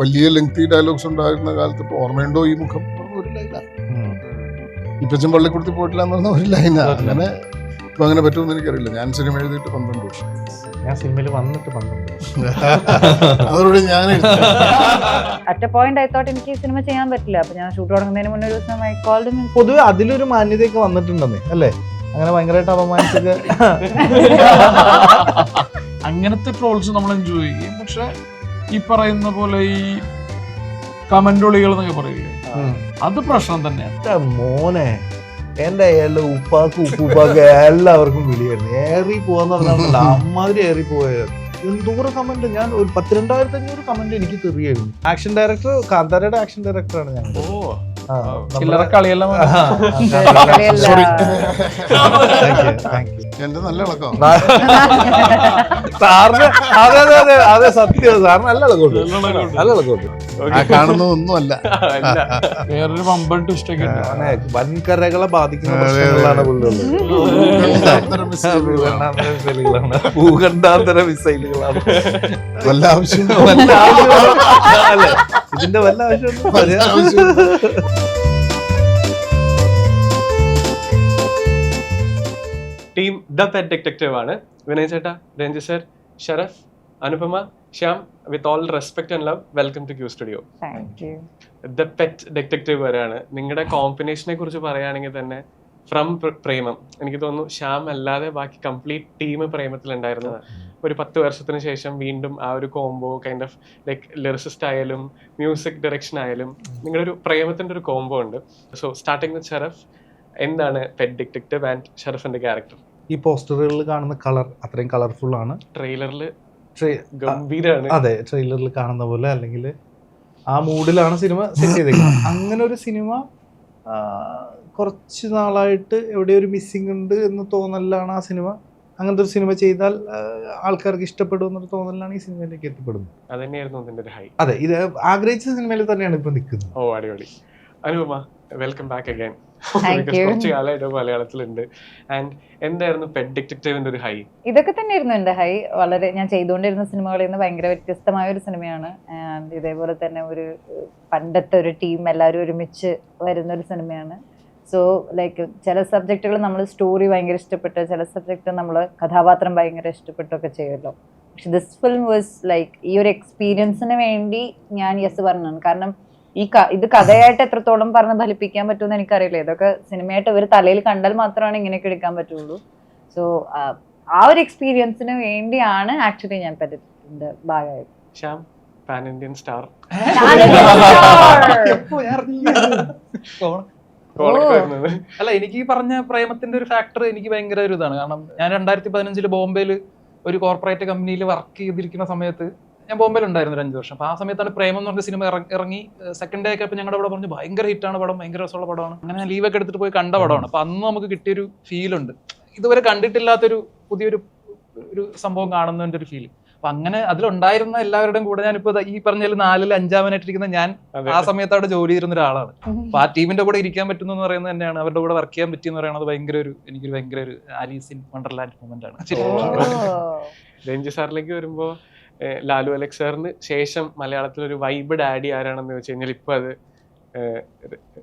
വലിയ lengthy dialogues ഉണ്ടായിരുന്ന കാലത്ത് ഇപ്പൊ ഓർമ്മയുണ്ടോ ഈ മുഖം? ഒരു ലൈനാ ഇപ്പച്ചൻ പള്ളിക്കുടത്തി പോയിട്ടില്ല എന്ന് പറഞ്ഞ ഒരു ലൈനാ അങ്ങനെ ഇപ്പൊ അങ്ങനെ പറ്റുമെന്ന് എനിക്കറിയില്ല. ഞാൻ സിനിമ എഴുതിയിട്ട് പന്ത്രണ്ട് വർഷം. ഞാൻ സിനിമയിൽ വന്നിട്ട് പന്ത്രണ്ട് അതോടുകൂടി ഞാൻ. അറ്റ് പോയിന്റ് ഐ തോട്ട് എനിക്ക് ഈ സിനിമ ചെയ്യാൻ പറ്റില്ല. അപ്പൊ ഞാൻ ഷൂട്ട് തുടങ്ങുന്നതിന് മുന്നേ ഒരു ദിവസം ഐ കോൾഡ് പൊതുവെ അതിലൊരു മാന്യതയൊക്കെ വന്നിട്ടുണ്ടെന്നേ അല്ലേ? അങ്ങനെ ഭയങ്കരമായിട്ട് അപമാനിച്ചൊക്കെ. അങ്ങനത്തെ ട്രോൾസ് നമ്മൾ എൻജോയ് ചെയ്യും. പക്ഷെ ഈ പറയുന്ന പോലെ ഈ കമന്റോളികൾ എന്നൊക്കെ പറയില്ലേ അത് പ്രശ്നം തന്നെയാണ് മോനെ എന്റെ എല്ലാ ഉപ്പാക്കും ഉപ്പുപ്പാക്കും എല്ലാവർക്കും വിളിയായിരുന്നു ഏറി പോവാന്ന് പറഞ്ഞാൽ അമ്മാതിരി ഏറി പോയത് എന്തോരം കമന്റ് ഞാൻ ഒരു പത്തിരണ്ടായിരത്തി അഞ്ഞൂറ് കമന്റ് എനിക്ക് തെറിയായിരുന്നു ആക്ഷൻ ഡയറക്ടർ കാന്താരയുടെ ആക്ഷൻ ഡയറക്ടറാണ് ഞാൻ ചില്ലറ കളിയെല്ലാം എന്റെ നല്ല ഇളക്കം? സാറിന് അതെ അതെ അതെ അതെ സത്യം. സാറിന് നല്ല ഇളക്കോട്ട് നല്ല ഇളക്കോട്ട് ആ ഒന്നുമല്ല അല്ല. വേറൊരു പമ്പൻ ട്വിസ്റ്റ് ഒക്കെ ഉണ്ട്. അങ്ങനെ വൻകരകളെ ബാധിക്കുന്ന പ്രശ്നങ്ങളാണ് ഭൂഖണ്ഡാന്തര മിസൈലുകളാണ്. ഭൂഖണ്ഡാന്തര മിസൈലുകളാണ്. വല്ല ആവശ്യം വല്ല ആവശ്യമുണ്ടോ? അല്ലേ ഇതിന്റെ വല്ല ആവശ്യമുണ്ടോ? ടീം ദ പെറ്റ് ഡിറ്റക്റ്റീവ് ആണ്. വിനയ് ചേട്ടാ Ranji sir Sharaf Anupama Shyam with all respect and love welcome to Q studio the pet detective വരെയാണ്. നിങ്ങളുടെ കോമ്പിനേഷനെ കുറിച്ച് പറയുകയാണെങ്കിൽ തന്നെ ഫ്രം പ്രേമം. എനിക്ക് തോന്നുന്നു ശ്യാം അല്ലാതെ ബാക്കി കംപ്ലീറ്റ് ടീം പ്രേമത്തിലുണ്ടായിരുന്നത് ഒരു പത്ത് വർഷത്തിന് ശേഷം വീണ്ടും ആ ഒരു combo kind of like lyricist ആയാലും മ്യൂസിക് ഡയറക്ഷൻ ആയാലും നിങ്ങളുടെ ഒരു പ്രേമത്തിന്റെ ഒരു കോംബോ ഉണ്ട്. സോ സ്റ്റാർട്ടിങ് വിത്ത് ഷറഫ് എന്താണ് പെറ്റ് ഡിറ്റക്റ്റീവ് ആൻഡ് ഷറഫിന്റെ ക്യാരക്ടർ ഈ പോസ്റ്ററുകളിൽ കാണുന്ന കളർ അത്രയും കളർഫുൾ ആണ്. ട്രെയിലറിൽ ഗംഭീരമാണ് അതെ ട്രെയിലറിൽ കാണുന്ന പോലെ അല്ലെങ്കിൽ ആ മൂഡിലാണ് സിനിമ സെറ്റ് ചെയ്തേക്കുന്നത്. അങ്ങനെ ഒരു സിനിമ കുറച്ച് നാളായിട്ട് എവിടെയൊരു ഒരു മിസ്സിംഗ് ഉണ്ട് എന്ന് തോന്നലാണ് ആ സിനിമ. അങ്ങനത്തെ ഒരു സിനിമ ചെയ്താൽ ആൾക്കാർക്ക് ഇഷ്ടപ്പെടും എന്നൊരു തോന്നലാണ് ഈ സിനിമയിലേക്ക് എത്തിപ്പെടുന്നത്. അത് അതിന്റെ ഒരു ഹൈ അതെ ഇത് ആഗ്രഹിച്ച സിനിമയിൽ തന്നെയാണ് ഇപ്പൊ നിൽക്കുന്നത്. ഓ അടിപൊളി. Anupama welcome back again. കുറച്ച് കാലമായിട്ട് മലയാളത്തിലുണ്ട്. ആൻഡ് എന്തായിരുന്നു പെറ്റ് ഡിറ്റക്റ്റീവിന്റെ ഒരു ഹൈ ഇതൊക്കെ തന്നെയായിരുന്നു എന്റെ ഹൈ വളരെ ഞാൻ ചെയ്തുകൊണ്ടിരുന്ന സിനിമകളിൽ നിന്ന് ഭയങ്കര വ്യത്യസ്തമായ ഒരു സിനിമയാണ്. ആൻഡ് ഇതേപോലെ തന്നെ ഒരു പണ്ടത്തെ ഒരു ടീം എല്ലാവരും ഒരുമിച്ച് വരുന്ന ഒരു സിനിമയാണ്. സോ ലൈക്ക് ചില സബ്ജക്റ്റുകൾ നമ്മൾ സ്റ്റോറി ഭയങ്കര ഇഷ്ടപ്പെട്ട്. ചില സബ്ജക്റ്റ് നമ്മൾ കഥാപാത്രം ഭയങ്കര ഇഷ്ടപ്പെട്ടൊക്കെ ചെയ്യുമല്ലോ പക്ഷെ ദിസ് ഫിലിം വാസ് ലൈക്ക് ഈ ഒരു എക്സ്പീരിയൻസിന് വേണ്ടി ഞാൻ യെസ് പറഞ്ഞാണ് കാരണം ഈ ക ഇത് കഥയായിട്ട് എത്രത്തോളം പറഞ്ഞ് ഫലിപ്പിക്കാൻ പറ്റുമെന്ന് എനിക്കറിയില്ല. ഇതൊക്കെ സിനിമയായിട്ട് ഇവർ തലയിൽ കണ്ടാൽ മാത്രമാണ് ഇങ്ങനെയൊക്കെ എടുക്കാൻ പറ്റുള്ളൂ. സോ ആ ഒരു എക്സ്പീരിയൻസിന് വേണ്ടിയാണ് ആക്ച്വലി ഞാൻ പറ്റുന്നത് ഭാഗമായത്. ശ്യാം പാൻ ഇന്ത്യൻ സ്റ്റാർ അല്ല എനിക്ക് ഈ പറഞ്ഞ പ്രേമത്തിന്റെ ഒരു ഫാക്ടർ എനിക്ക് ഭയങ്കര ഒരു ഇതാണ്. കാരണം ഞാൻ രണ്ടായിരത്തി പതിനഞ്ചിൽ ബോംബെയിൽ ഒരു കോർപ്പറേറ്റ് കമ്പനിയിൽ വർക്ക് ചെയ്തിരിക്കുന്ന സമയത്ത് ഞാൻ ബോംബെയിൽ ഉണ്ടായിരുന്നു ഒരു അഞ്ച് വർഷം. അപ്പൊ ആ സമയത്താണ് പ്രേമം എന്ന് പറഞ്ഞ സിനിമ ഇറങ്ങി സെക്കൻഡ് ഡേ ഒക്കെ അപ്പൊ ഞങ്ങളുടെ അവിടെ പറഞ്ഞു ഭയങ്കര ഹിറ്റാണ് പടം ഭയങ്കര രസമുള്ള പടമാണ്. അങ്ങനെ ഞാൻ ലീവൊക്കെ എടുത്തിട്ട് പോയി കണ്ട പടമാണ്. അപ്പൊ അന്ന് നമുക്ക് കിട്ടിയൊരു ഫീൽ ഉണ്ട്. ഇതുവരെ കണ്ടിട്ടില്ലാത്തൊരു പുതിയൊരു ഒരു സംഭവം കാണുന്നതിന്റെ ഒരു ഫീൽ അപ്പൊ അങ്ങനെ അതിലുണ്ടായിരുന്ന എല്ലാവരുടെയും കൂടെ ഞാനിപ്പോ ദാ ഈ പറഞ്ഞ നാലിൽ അഞ്ചാമനായിട്ടിരിക്കുന്ന ഞാൻ ആ സമയത്ത് അവിടെ ജോലി ചെയ്തിരുന്ന ഒരാളാണ്. അപ്പൊ ആ ടീമിന്റെ കൂടെ ഇരിക്കാൻ പറ്റുന്നു എന്ന് പറയുന്നത് തന്നെയാണ്. അവരുടെ കൂടെ വർക്ക് ചെയ്യാൻ പറ്റിയെന്ന് പറയുന്നത് ഭയങ്കര ഒരു എനിക്കൊരു ഭയങ്കര ഒരു ആലീസ് ഇൻ വണ്ടർലാൻഡ് മൂമെന്റ് ആണ്. രഞ്ജി സാറിലേക്ക് വരുമ്പോ ഏഹ്, ലാലു അലക്സ് സാറിന് ശേഷം മലയാളത്തിൽ ഒരു വൈബ് ഡാഡി ആരാണെന്ന് വെച്ച് കഴിഞ്ഞാൽ ഇപ്പൊ അത്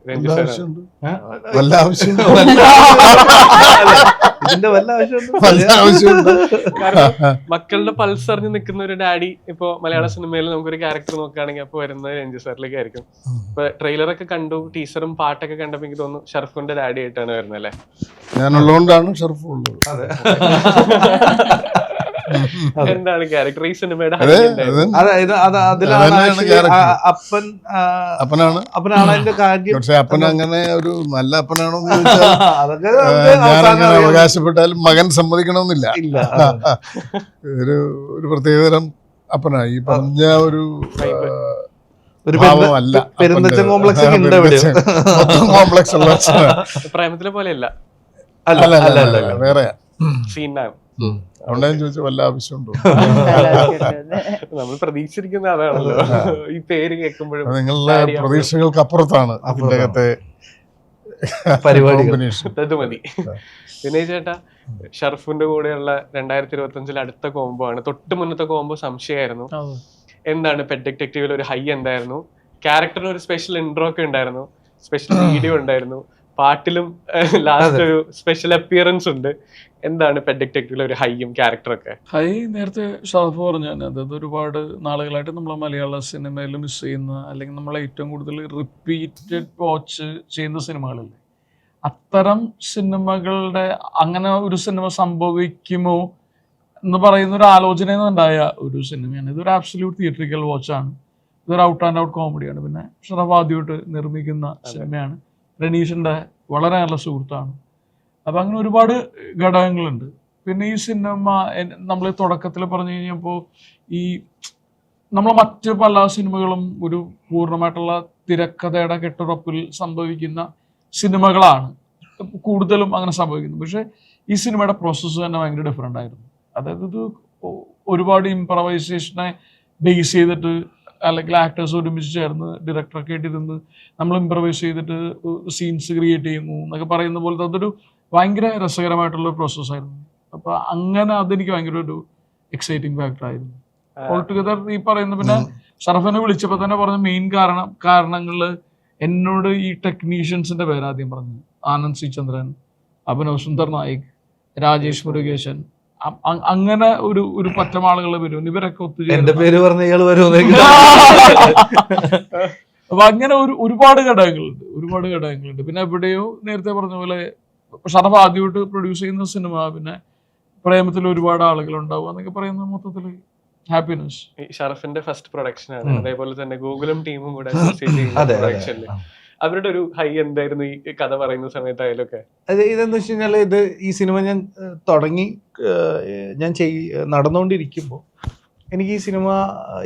രഞ്ജി വല്ല സാറാണ്. ആവശ്യമുണ്ട്? വല്ല ആവശ്യമുണ്ട്? ഇതിന്റെ വല്ല മക്കളുടെ പൾസ് അറിഞ്ഞ് നിൽക്കുന്ന ഒരു ഡാഡി ഇപ്പൊ മലയാള സിനിമയിൽ നമുക്കൊരു ക്യാരക്ടർ നോക്കുകയാണെങ്കിൽ അപ്പൊ വരുന്നത് രഞ്ജി സാറിലേക്ക് ആയിരിക്കും. ഇപ്പൊ ട്രെയിലറൊക്കെ കണ്ടു ടീച്ചറും പാട്ടൊക്കെ കണ്ടപ്പോ എനിക്ക് തോന്നുന്നു ഷർഫുന്റെ ഡാഡി ആയിട്ടാണ് വരുന്നത് ഞാൻ ഞാനുള്ളതുകൊണ്ടാണ് ഷർഫ് ഉള്ളത്. അതെ. എന്താണ് ക്യാരക്ടർ ഈ സിനിമയുടെ അപ്പൻ അപ്പനാണ്? അപ്പനാണ് അതിന്റെ കാര്യം. പക്ഷെ അപ്പൻ അങ്ങനെ ഒരു നല്ല അപ്പനാണോ അതൊക്കെ ഞാൻ അവസാനം അങ്ങനെ അവകാശപ്പെട്ടാലും മകൻ സമ്മതിക്കണമെന്നില്ല. ഇല്ല ഒരു ഒരു പ്രത്യേകതരം അപ്പനാണ്. ഈ പറഞ്ഞ ഒരു ഒരു പെരുന്തച്ചൻ. കോംപ്ലക്സ് ഉണ്ട് അവിടെ. കോംപ്ലക്സ്. പ്രേമത്തിലെ പോലെയല്ല. അല്ല അല്ല അല്ല അല്ല അല്ല അല്ല വേറെയാ. സീനാണ് അതുകൊണ്ട് ഞാൻ ചോദിച്ചു വല്ല ആവശ്യമുണ്ടോ? നമ്മൾ പ്രതീക്ഷിച്ചിരിക്കുന്ന അതാണല്ലോ ഈ പേര് കേൾക്കുമ്പോഴും നിങ്ങളുടെ. പ്രതീക്ഷകൾക്ക് അപ്പുറത്താണ്. അദ്ദേഹത്തെ പരിപാടി അത് മതി. വിനയ് ചേട്ടാ ഷർഫിന്റെ കൂടെയുള്ള രണ്ടായിരത്തി ഇരുപത്തി അഞ്ചിലെ അടുത്ത കോംബോ ആണ് തൊട്ട് മുന്നത്തെ കോംബോ സംശയമായിരുന്നു എന്താണ് പെറ്റ് ഡിറ്റക്റ്റീവിൽ ഒരു ഹൈ എന്തായിരുന്നു? ക്യാരക്ടറിന് ഒരു സ്പെഷ്യൽ ഇൻട്രോ ഒക്കെ ഉണ്ടായിരുന്നു. സ്പെഷ്യൽ വീഡിയോ ഉണ്ടായിരുന്നു. പാട്ടിലും ലാസ്റ്റ് ഒരു സ്പെഷ്യൽ അപ്പിയറൻസ് ഉണ്ട്. എന്താണ് ഡിറ്റക്റ്റീവിലെ ഒരു ഹൈയും ക്യാരക്ടറൊക്കെ ഹൈ നേരത്തെ ഷാഫ് പറഞ്ഞു തന്നെ അതായത് ഒരുപാട് നാളുകളായിട്ട് നമ്മളെ മലയാള സിനിമയിൽ മിസ് ചെയ്യുന്ന അല്ലെങ്കിൽ നമ്മൾ ഏറ്റവും കൂടുതൽ റിപ്പീറ്റഡ് വാച്ച് ചെയ്യുന്ന സിനിമകളല്ലേ അത്തരം സിനിമകളുടെ അങ്ങനെ ഒരു സിനിമ സംഭവിക്കുമോ എന്ന് പറയുന്ന ഒരു ആലോചന ഉണ്ടായ ഒരു സിനിമയാണ് ഇതൊരു ആബ്സല്യൂട്ട് തിയേറ്ററിക്കൽ വാച്ചാണ് ഇതൊരു ഔട്ട് ആൻഡ് ഔട്ട് കോമഡിയാണ് പിന്നെ ഷറഫ് ആദ്യമായിട്ട് നിർമ്മിക്കുന്ന സിനിമയാണ് റനീഷിന്റെ വളരെ നല്ല സുഹൃത്താണ്. അപ്പം അങ്ങനെ ഒരുപാട് ഘടകങ്ങളുണ്ട്. പിന്നെ ഈ സിനിമ നമ്മൾ തുടക്കത്തിൽ പറഞ്ഞു കഴിഞ്ഞപ്പോൾ ഈ നമ്മൾ മറ്റ് പല സിനിമകളും ഒരു പൂർണമായിട്ടുള്ള തിരക്കഥയുടെ കെട്ടുറപ്പിൽ സംഭവിക്കുന്ന സിനിമകളാണ്. കൂടുതലും അങ്ങനെ സംഭവിക്കുന്നത്. പക്ഷേ ഈ സിനിമയുടെ പ്രോസസ്സ് തന്നെ ഭയങ്കര ഡിഫറെന്റ് ആയിരുന്നു. അതായത് ഇത് ഒരുപാട് ഇംപ്രവൈസേഷനെ ബേസ് ചെയ്തിട്ട് അല്ലെങ്കിൽ ആക്ടേഴ്സ് ഒരുമിച്ച് ചേർന്ന് ഡയറക്ടറൊക്കെ ആയിട്ടിരുന്ന് നമ്മൾ ഇമ്പ്രവൈസ് ചെയ്തിട്ട് സീൻസ് ക്രിയേറ്റ് ചെയ്യുന്നു എന്നൊക്കെ പറയുന്ന പോലത്തെ അതൊരു ഭയങ്കര രസകരമായിട്ടുള്ള പ്രോസസ്സായിരുന്നു അപ്പോൾ അങ്ങനെ അതെനിക്ക് ഭയങ്കര ഒരു എക്സൈറ്റിംഗ് ഫാക്ടർ ആയിരുന്നു. ഓൾ ടുഗദർ ഈ പറയുന്ന പിന്നെ സർഫനെ വിളിച്ചപ്പോൾ തന്നെ പറഞ്ഞ മെയിൻ കാരണം കാരണങ്ങളിൽ എന്നോട് ഈ ടെക്നീഷ്യൻസിന്റെ പേരാദ്യം പറഞ്ഞു ആനന്ദ് സി ചന്ദ്രൻ അഭിനവ് സുന്ദർ നായിക് രാജേഷ് മുരുകേശൻ അങ്ങനെ ഒരു ഒരു പറ്റം ആളുകൾ വരും. ഇവരൊക്കെ എന്റെ ഒത്തുചേർന്ന് പേര് പറഞ്ഞ ഇയാൾ വരുമെന്ന് അപ്പൊ അങ്ങനെ ഒരു ഒരുപാട് ഘടകങ്ങളുണ്ട്. ഒരുപാട് ഘടകങ്ങളുണ്ട്. പിന്നെ എവിടെയോ നേരത്തെ പറഞ്ഞ പോലെ ഷറഫ് ആദ്യമായിട്ട് പ്രൊഡ്യൂസ് ചെയ്യുന്ന സിനിമ പിന്നെ പ്രേമത്തിൽ ഒരുപാട് ആളുകൾ ഉണ്ടാവും എന്നൊക്കെ പറയുന്ന മൊത്തത്തിൽ ഹാപ്പിനെസ് ഈ ഷറഫിന്റെ ഫസ്റ്റ് പ്രൊഡക്ഷൻ ആണ്. അതേപോലെ തന്നെ ഗൂഗിളും ടീമും കൂടെ അസോസിയേറ്റ് ചെയ്യുന്ന അതെ പ്രൊഡക്ഷനിൽ അവരുടെ ഒരു ഹൈ എന്തായിരുന്നു ഈ കഥ പറയുന്ന സമയത്തായാലും ഒക്കെ അത് ഇതെന്ന് വെച്ച് കഴിഞ്ഞാൽ ഇത് ഈ സിനിമ ഞാൻ തുടങ്ങി ഞാൻ ചെയ് നടന്നുകൊണ്ടിരിക്കുമ്പോൾ എനിക്ക് ഈ സിനിമ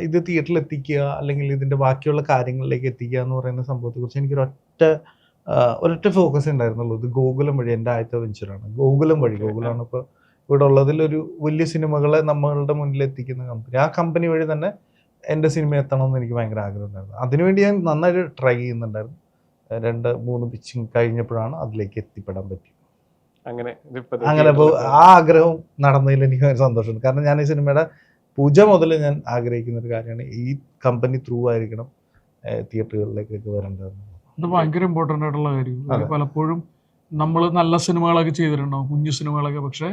ഇത് തിയേറ്ററിൽ എത്തിക്കുക അല്ലെങ്കിൽ ഇതിന്റെ ബാക്കിയുള്ള കാര്യങ്ങളിലേക്ക് എത്തിക്കുക എന്ന് പറയുന്ന സംഭവത്തെക്കുറിച്ച് എനിക്കൊരൊറ്റ ഒരൊറ്റ ഫോക്കസ് ഉണ്ടായിരുന്നുള്ളൂ. ഇത് ഗോകുലം വഴി എന്റെ ആദ്യത്തെ വെഞ്ചറാണ് ഗോകുലം വഴി. ഗോകുലമാണ് ഇപ്പോൾ ഇവിടെ ഉള്ളതിൽ ഒരു വലിയ സിനിമകളെ നമ്മളുടെ മുന്നിൽ എത്തിക്കുന്ന കമ്പനി ആ കമ്പനി വഴി തന്നെ എന്റെ സിനിമ എത്തണമെന്ന് എനിക്ക് ഭയങ്കര ആഗ്രഹം ഉണ്ടായിരുന്നു. അതിനുവേണ്ടി ഞാൻ നന്നായിട്ട് ട്രൈ ചെയ്യുന്നുണ്ടായിരുന്നു. രണ്ട് മൂന്ന് പിച്ചിങ് കഴിഞ്ഞപ്പോഴാണ് അതിലേക്ക് എത്തിപ്പെടാൻ പറ്റിയത് അങ്ങനെ അങ്ങനെ ഇപ്പോൾ ആ ആഗ്രഹം നടന്നതിൽ എനിക്ക് ഭയങ്കര സന്തോഷമുണ്ട്. കാരണം ഞാൻ ഈ സിനിമയുടെ പൂജ മുതൽ ഞാൻ ആഗ്രഹിക്കുന്ന ഒരു കാര്യമാണ് ഈ കമ്പനി ത്രൂ ആയിരിക്കണം തിയേറ്ററുകളിലേക്കൊക്കെ വരേണ്ടത്. അത് ഭയങ്കര ഇമ്പോർട്ടന്റ് ആയിട്ടുള്ള കാര്യം. പലപ്പോഴും നമ്മൾ നല്ല സിനിമകളൊക്കെ ചെയ്തിട്ടുണ്ടാവും കുഞ്ഞു സിനിമകളൊക്കെ. പക്ഷേ